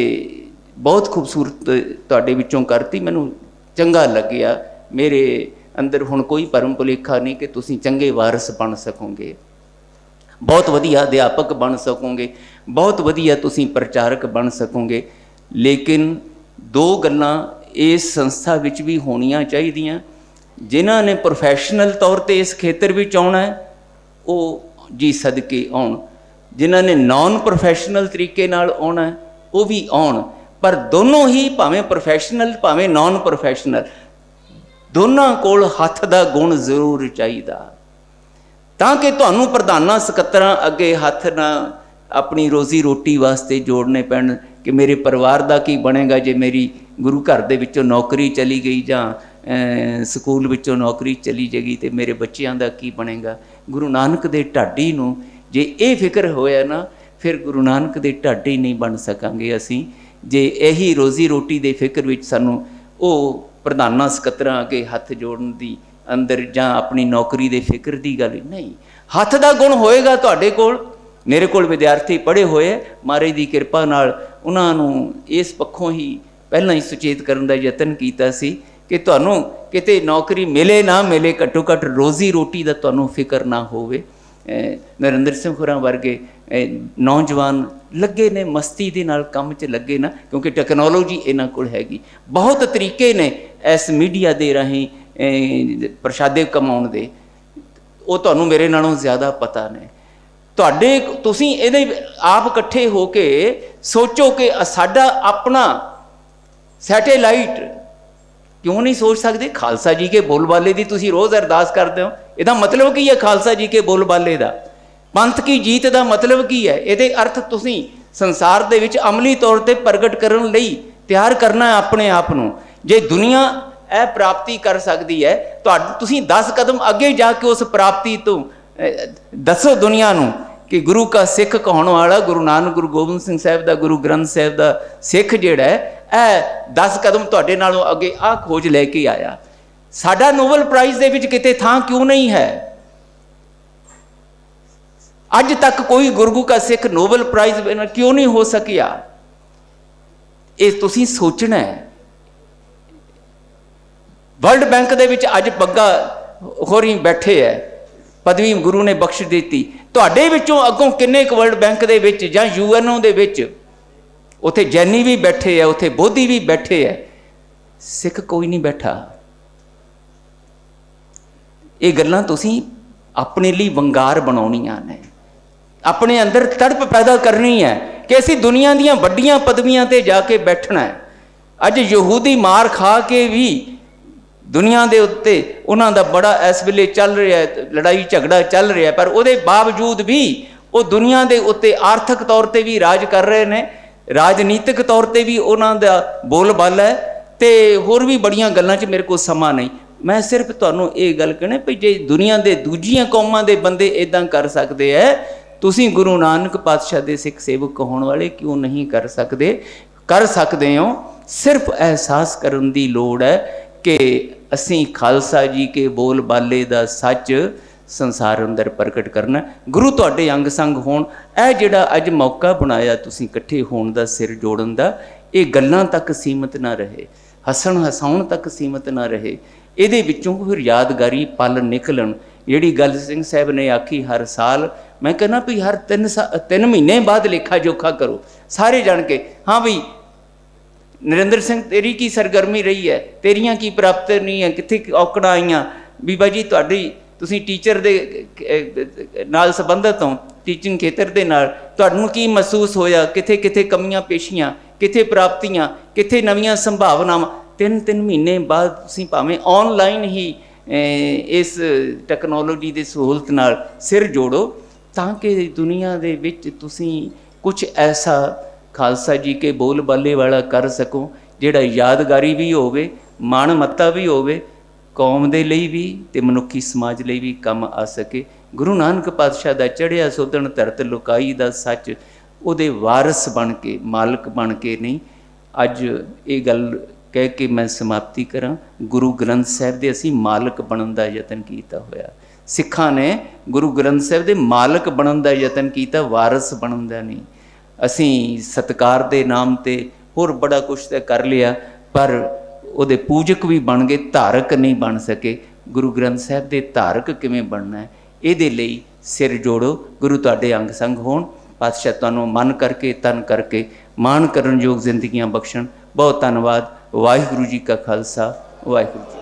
ਬਹੁਤ ਖੂਬਸੂਰਤ ਤੁਹਾਡੇ ਵਿੱਚੋਂ ਕਰਤੀ, ਮੈਨੂੰ ਚੰਗਾ ਲੱਗਿਆ। ਮੇਰੇ ਅੰਦਰ ਹੁਣ ਕੋਈ ਪਰਮ ਭੁਲੇਖਾ ਨਹੀਂ ਕਿ ਤੁਸੀਂ ਚੰਗੇ ਵਾਰਿਸ ਬਣ ਸਕੋਗੇ। ਬਹੁਤ ਵਧੀਆ ਅਧਿਆਪਕ ਬਣ ਸਕੋਗੇ, ਬਹੁਤ ਵਧੀਆ ਤੁਸੀਂ ਪ੍ਰਚਾਰਕ ਬਣ ਸਕੋਗੇ। ਲੇਕਿਨ ਦੋ ਗੱਲਾਂ ਇਸ ਸੰਸਥਾ ਵਿੱਚ ਵੀ ਹੋਣੀਆਂ ਚਾਹੀਦੀਆਂ। ਜਿਨ੍ਹਾਂ ਨੇ ਪ੍ਰੋਫੈਸ਼ਨਲ ਤੌਰ ਤੇ ਇਸ ਖੇਤਰ ਵਿੱਚ ਆਉਣਾ ਹੈ, ਉਹ ਜੀ ਸਦਕੇ ਆਉਣ। ਜਿਨ੍ਹਾਂ ਨੇ ਨਾਨ ਪ੍ਰੋਫੈਸ਼ਨਲ ਤਰੀਕੇ ਨਾਲ ਆਉਣਾ ਉਹ ਵੀ ਆਉਣ। ਪਰ ਦੋਨੋਂ ਹੀ ਭਾਵੇਂ ਪ੍ਰੋਫੈਸ਼ਨਲ ਭਾਵੇਂ ਨਾਨ ਪ੍ਰੋਫੈਸ਼ਨਲ ਦੋਨਾਂ ਕੋਲ ਹੱਥ ਦਾ ਗੁਣ ਜ਼ਰੂਰ ਚਾਹੀਦਾ। ਤਾਂ ਕਿ ਤੁਹਾਨੂੰ ਪ੍ਰਧਾਨਾਂ ਸਕੱਤਰਾਂ ਅੱਗੇ ਹੱਥ ਨਾ ਆਪਣੀ ਰੋਜ਼ੀ ਰੋਟੀ ਵਾਸਤੇ ਜੋੜਨੇ ਪੈਣ ਕਿ ਮੇਰੇ ਪਰਿਵਾਰ ਦਾ ਕੀ ਬਣੇਗਾ ਜੇ ਮੇਰੀ ਗੁਰੂ ਘਰ ਦੇ ਵਿੱਚੋਂ ਨੌਕਰੀ ਚਲੀ ਗਈ ਜਾਂ ਸਕੂਲ ਵਿੱਚੋਂ ਨੌਕਰੀ ਚਲੀ ਜਾਏਗੀ ਤੇ ਮੇਰੇ ਬੱਚਿਆਂ ਦਾ ਕੀ ਬਣੇਗਾ। ਗੁਰੂ ਨਾਨਕ ਦੇ ਢਾਡੀ ਨੂੰ ਜੇ ਇਹ ਫਿਕਰ ਹੋਇਆ ਨਾ, ਫਿਰ ਗੁਰੂ ਨਾਨਕ ਦੇ ਢਾਡੀ ਨਹੀਂ ਬਣ ਸਕਾਂਗੇ ਅਸੀਂ। ਜੇ ਇਹੀ ਰੋਜ਼ੀ ਰੋਟੀ ਦੇ ਫਿਕਰ ਵਿੱਚ ਸਾਨੂੰ ਉਹ ਪ੍ਰਧਾਨਾਂ ਸਕੱਤਰਾਂ ਅੱਗੇ ਹੱਥ ਜੋੜਨ ਦੀ ਅੰਦਰ ਜਾਂ ਆਪਣੀ ਨੌਕਰੀ ਦੇ ਫਿਕਰ ਦੀ ਗੱਲ ਨਹੀਂ। ਹੱਥ ਦਾ ਗੁਣ ਹੋਏਗਾ ਤੁਹਾਡੇ ਕੋਲ। ਮੇਰੇ ਕੋਲ ਵਿਦਿਆਰਥੀ ਪੜ੍ਹੇ ਹੋਏ ਹੈ ਮਹਾਰਾਜ ਦੀ ਕਿਰਪਾ ਨਾਲ ਉਹਨਾਂ ਨੂੰ ਇਸ ਪੱਖੋਂ ਹੀ ਪਹਿਲਾਂ ਹੀ ਸੁਚੇਤ ਕਰਨ ਦਾ ਯਤਨ ਕੀਤਾ ਸੀ ਕਿ ਤੁਹਾਨੂੰ ਕਿਤੇ ਨੌਕਰੀ ਮਿਲੇ ਨਾ ਮਿਲੇ, ਘੱਟੋ ਘੱਟ ਰੋਜ਼ੀ ਰੋਟੀ ਦਾ ਤੁਹਾਨੂੰ ਫਿਕਰ ਨਾ ਹੋਵੇ। ਨਰਿੰਦਰ ਸਿੰਘ ਹੋਰਾਂ ਵਰਗੇ ਨੌਜਵਾਨ ਲੱਗੇ ਨੇ, ਮਸਤੀ ਦੇ ਨਾਲ ਕੰਮ 'ਚ ਲੱਗੇ ਨਾ, ਕਿਉਂਕਿ ਟੈਕਨੋਲੋਜੀ ਇਹਨਾਂ ਕੋਲ ਹੈਗੀ। ਬਹੁਤ ਤਰੀਕੇ ਨੇ ਇਸ ਮੀਡੀਆ ਦੇ ਰਾਹੀਂ ਪ੍ਰਸ਼ਾਦੇ ਕਮਾਉਣ ਦੇ। ਉਹ ਤੁਹਾਨੂੰ ਮੇਰੇ ਨਾਲੋਂ ਜ਼ਿਆਦਾ ਪਤਾ ਨੇ। ਤੁਹਾਡੇ, ਤੁਸੀਂ ਇਹਦੇ ਆਪ ਇਕੱਠੇ ਹੋ ਕੇ ਸੋਚੋ ਕਿ ਸਾਡਾ ਆਪਣਾ ਸੈਟੇਲਾਈਟ ਕਿਉਂ ਨਹੀਂ ਸੋਚ ਸਕਦੇ? ਖਾਲਸਾ ਜੀ ਕੇ ਬੋਲਬਾਲੇ ਦੀ ਤੁਸੀਂ ਰੋਜ਼ ਅਰਦਾਸ ਕਰਦੇ ਹੋ। ਇਹਦਾ ਮਤਲਬ ਕੀ ਹੈ ਖਾਲਸਾ ਜੀ ਕੇ ਬੋਲਬਾਲੇ ਦਾ? ਪੰਥ ਕੀ ਜੀਤ ਦਾ ਮਤਲਬ ਕੀ ਹੈ? ਇਹਦੇ ਅਰਥ ਤੁਸੀਂ ਸੰਸਾਰ ਦੇ ਵਿੱਚ ਅਮਲੀ ਤੌਰ ਤੇ ਪ੍ਰਗਟ ਕਰਨ ਲਈ ਤਿਆਰ ਕਰਨਾ ਆਪਣੇ ਆਪ ਨੂੰ। ਜੇ ਦੁਨੀਆ ਇਹ ਪ੍ਰਾਪਤੀ ਕਰ ਸਕਦੀ ਹੈ, ਤੁਹਾਡ, ਤੁਸੀਂ 10 ਕਦਮ ਅੱਗੇ ਜਾ ਕੇ ਉਸ ਪ੍ਰਾਪਤੀ ਤੋਂ ਦੱਸੋ ਦੁਨੀਆ ਨੂੰ ਕਿ ਗੁਰੂ ਕਾ ਸਿੱਖ ਕਹਾਉਣ ਵਾਲਾ? ਗੁਰੂ ਨਾਨਕ, ਗੁਰੂ ਗੋਬਿੰਦ ਸਿੰਘ ਸਾਹਿਬ ਦਾ, ਗੁਰੂ ਗ੍ਰੰਥ ਸਾਹਿਬ ਦਾ ਸਿੱਖ ਜਿਹੜਾ ਹੈ, ਇਹ 10 ਕਦਮ ਤੁਹਾਡੇ ਨਾਲੋਂ ਅੱਗੇ ਆ ਖੋਜ ਲੈ ਕੇ ਆਇਆ। ਸਾਡਾ ਨੋਬਲ ਪ੍ਰਾਈਜ਼ ਦੇ ਵਿੱਚ ਕਿਤੇ ਥਾਂ ਕਿਉਂ ਨਹੀਂ ਹੈ? ਅੱਜ ਤੱਕ ਕੋਈ ਗੁਰੂ ਕਾ ਸਿੱਖ ਨੋਬਲ ਪ੍ਰਾਈਜ਼ winner ਕਿਉਂ ਨਹੀਂ ਹੋ ਸਕਿਆ? ਇਹ ਤੁਸੀਂ ਸੋਚਣਾ ਹੈ। ਵਰਲਡ ਬੈਂਕ ਦੇ ਵਿੱਚ ਅੱਜ ਪੱਗਾ ਹੋਰੀ ਬੈਠੇ ਹੈ। ਪਦਵੀ ਗੁਰੂ ਨੇ ਬਖਸ਼ ਦਿੱਤੀ। ਤੁਹਾਡੇ ਵਿੱਚੋਂ ਅੱਗੋਂ ਕਿੰਨੇ ਕੁ ਵਰਲਡ ਬੈਂਕ ਦੇ ਵਿੱਚ ਜਾਂ ਯੂਐਨਓ ਦੇ ਵਿੱਚ ਉੱਥੇ ਜੈਨੀ ਵੀ ਬੈਠੇ ਆ ਉੱਥੇ ਬੋਧੀ ਵੀ ਬੈਠੇ ਆ ਸਿੱਖ ਕੋਈ ਨਹੀਂ ਬੈਠਾ। ਇਹ ਗੱਲਾਂ ਤੁਸੀਂ ਆਪਣੇ ਲਈ ਵੰਗਾਰ ਬਣਾਉਣੀਆਂ ਨੇ। ਆਪਣੇ ਅੰਦਰ ਤੜਪ ਪੈਦਾ ਕਰਨੀ ਹੈ ਕਿ ਅਸੀਂ ਦੁਨੀਆ ਦੀਆਂ ਵੱਡੀਆਂ ਪਦਵੀਆਂ ਤੇ ਜਾ ਕੇ ਬੈਠਣਾ ਹੈ। ਅੱਜ ਯਹੂਦੀ ਮਾਰ ਖਾ ਕੇ ਵੀ ਦੁਨੀਆ ਦੇ ਉੱਤੇ ਉਹਨਾਂ ਦਾ ਬੜਾ ਇਸ ਵੇਲੇ ਚੱਲ ਰਿਹਾ ਹੈ, ਲੜਾਈ ਝਗੜਾ ਚੱਲ ਰਿਹਾ ਪਰ ਉਹਦੇ ਬਾਵਜੂਦ ਵੀ ਉਹ ਦੁਨੀਆ ਦੇ ਉੱਤੇ ਆਰਥਿਕ ਤੌਰ ਤੇ ਵੀ ਰਾਜ ਕਰ ਰਹੇ ਨੇ, ਰਾਜਨੀਤਿਕ ਤੌਰ ਤੇ ਵੀ ਉਹਨਾਂ ਦਾ ਬੋਲਬਾਲਾ ਹੈ ਤੇ ਹੋਰ ਵੀ ਬੜੀਆਂ ਗੱਲਾਂ 'ਚ ਮੇਰੇ ਕੋਲ ਸਮਾਂ ਨਹੀਂ। ਮੈਂ ਸਿਰਫ ਤੁਹਾਨੂੰ ਇਹ ਗੱਲ ਕਹਿਣਾ ਵੀ ਜੇ ਦੁਨੀਆ ਦੇ ਦੂਜੀਆਂ ਕੌਮਾਂ ਦੇ ਬੰਦੇ ਇਦਾਂ ਕਰ ਸਕਦੇ ਐ ਤੁਸੀਂ ਗੁਰੂ ਨਾਨਕ ਪਾਤਸ਼ਾਹ ਦੇ ਸਿੱਖ ਸੇਵਕ ਹੋਣ ਵਾਲੇ ਕਿਉਂ ਨਹੀਂ ਕਰ ਸਕਦੇ? ਕਰ ਸਕਦੇ ਹੋ। ਸਿਰਫ ਅਹਿਸਾਸ ਕਰਨ ਦੀ ਲੋੜ ਹੈ ਕਿ ਅਸੀਂ ਖਾਲਸਾ ਜੀ ਕੇ ਬੋਲ ਬਾਲੇ ਦਾ ਸੱਚ ਸੰਸਾਰ ਅੰਦਰ ਪ੍ਰਗਟ ਕਰਨਾ ਗੁਰੂ ਤੁਹਾਡੇ ਅੰਗ ਸੰਗ ਹੋਣ। ਇਹ ਜਿਹੜਾ ਅੱਜ ਮੌਕਾ ਬਣਾਇਆ ਤੁਸੀਂ ਇਕੱਠੇ ਹੋਣ ਦਾ, ਸਿਰ ਜੋੜਨ ਦਾ, ਇਹ ਗੱਲਾਂ ਤੱਕ ਸੀਮਤ ਨਾ ਰਹੇ। ਹੱਸਣ ਹਸਾਉਣ ਤੱਕ ਸੀਮਤ ਨਾ ਰਹੇ। ਇਹਦੇ ਵਿੱਚੋਂ ਫਿਰ ਯਾਦਗਾਰੀ ਪਲ ਨਿਕਲਣ। ਜਿਹੜੀ ਗੱਲ ਸਿੰਘ ਸਾਹਿਬ ਨੇ ਆਖੀ, ਹਰ ਸਾਲ ਮੈਂ ਕਹਿੰਦਾ ਵੀ ਹਰ 3 ਤਿੰਨ ਮਹੀਨੇ ਬਾਅਦ ਲੇਖਾ ਜੋਖਾ ਕਰੋ। ਸਾਰੇ ਜਾਣ ਕੇ, ਹਾਂ ਵੀ ਨਰਿੰਦਰ ਸਿੰਘ, ਤੇਰੀ ਕੀ ਸਰਗਰਮੀ ਰਹੀ ਹੈ? ਤੇਰੀਆਂ ਕੀ ਪ੍ਰਾਪਤ ਨਹੀਂ ਹੈ? ਕਿੱਥੇ ਔਕੜਾਂ ਆਈਆਂ? ਬੀਬਾ ਜੀ ਤੁਹਾਡੀ, ਤੁਸੀਂ ਟੀਚਰ ਦੇ ਨਾਲ ਸੰਬੰਧਿਤ ਹੋ, ਟੀਚਿੰਗ ਖੇਤਰ ਦੇ ਨਾਲ। ਤੁਹਾਨੂੰ ਕੀ ਮਹਿਸੂਸ ਹੋਇਆ? ਕਿੱਥੇ ਕਿੱਥੇ ਕਮੀਆਂ ਪੇਸ਼ੀਆਂ? ਕਿੱਥੇ ਪ੍ਰਾਪਤੀਆਂ? ਕਿੱਥੇ ਨਵੀਆਂ ਸੰਭਾਵਨਾਵਾਂ? ਤਿੰਨ ਤਿੰਨ ਮਹੀਨੇ ਬਾਅਦ ਤੁਸੀਂ ਭਾਵੇਂ ਆਨਲਾਈਨ ਹੀ ਇਸ ਟੈਕਨੋਲੋਜੀ ਦੀ ਸਹੂਲਤ ਨਾਲ ਸਿਰ ਜੋੜੋ। ਤਾਂ ਕਿ ਦੁਨੀਆ ਦੇ ਵਿੱਚ ਤੁਸੀਂ ਕੁਝ ਐਸਾ ਖਾਲਸਾ ਜੀ ਕੇ ਬੋਲ ਬਾਲੇ ਵਾਲਾ ਕਰ ਸਕੋ, ਜਿਹੜਾ ਯਾਦਗਾਰੀ ਵੀ ਹੋਵੇ, ਮਾਣ ਮੱਤਾ ਵੀ ਹੋਵੇ, ਕੌਮ ਦੇ ਲਈ ਵੀ ਤੇ ਮਨੁੱਖੀ ਸਮਾਜ ਲਈ ਵੀ ਕੰਮ ਆ ਸਕੇ। ਗੁਰੂ ਨਾਨਕ ਪਾਤਸ਼ਾਹ ਦਾ ਚੜ੍ਹਿਆ ਸੋਧਣ, ਧਰਤ ਲੁਕਾਈ ਦਾ ਸੱਚ, ਉਹਦੇ ਵਾਰਿਸ ਬਣ ਕੇ, ਮਾਲਕ ਬਣ ਕੇ ਨਹੀਂ। ਅੱਜ ਇਹ ਗੱਲ ਕਹਿ ਕੇ ਮੈਂ ਸਮਾਪਤੀ ਕਰਾਂ। ਗੁਰੂ ਗ੍ਰੰਥ ਸਾਹਿਬ ਦੇ ਅਸੀਂ ਮਾਲਕ ਬਣਨ ਦਾ ਯਤਨ ਕੀਤਾ ਹੋਇਆ। ਸਿੱਖਾਂ ਨੇ ਗੁਰੂ ਗ੍ਰੰਥ ਸਾਹਿਬ ਦੇ ਮਾਲਕ ਬਣਨ ਦਾ ਯਤਨ ਕੀਤਾ, ਵਾਰਿਸ ਬਣਨ ਦਾ ਨਹੀਂ। ਅਸੀਂ ਸਤਕਾਰ ਦੇ ਨਾਮ ਤੇ ਹੋਰ ਬੜਾ ਕੁਝ ਤੇ ਕਰ ਲਿਆ, ਪਰ ਉਹਦੇ ਪੂਜਕ ਵੀ ਬਣ ਗਏ, ਧਾਰਕ ਨਹੀਂ ਬਣ ਸਕੇ। ਗੁਰੂ ਗ੍ਰੰਥ ਸਾਹਿਬ ਦੇ ਧਾਰਕ ਕਿਵੇਂ ਬਣਨਾ ਹੈ? ਇਹਦੇ ਲਈ ਸਿਰ ਜੋੜੋ, ਗੁਰੂ ਤੁਹਾਡੇ ਅੰਗ ਸੰਗ ਹੋਣ। ਪਾਤਸ਼ਾਹ ਤੁਹਾਨੂੰ ਮਨ ਕਰਕੇ, ਤਨ ਕਰਕੇ ਮਾਣ ਕਰਨ ਯੋਗ ਜ਼ਿੰਦਗੀਆਂ ਬਖਸ਼ਣ। ਬਹੁਤ ਧੰਨਵਾਦ। ਵਾਹਿਗੁਰੂ ਜੀ ਕਾ ਖਾਲਸਾ, ਵਾਹਿਗੁਰੂ ਜੀ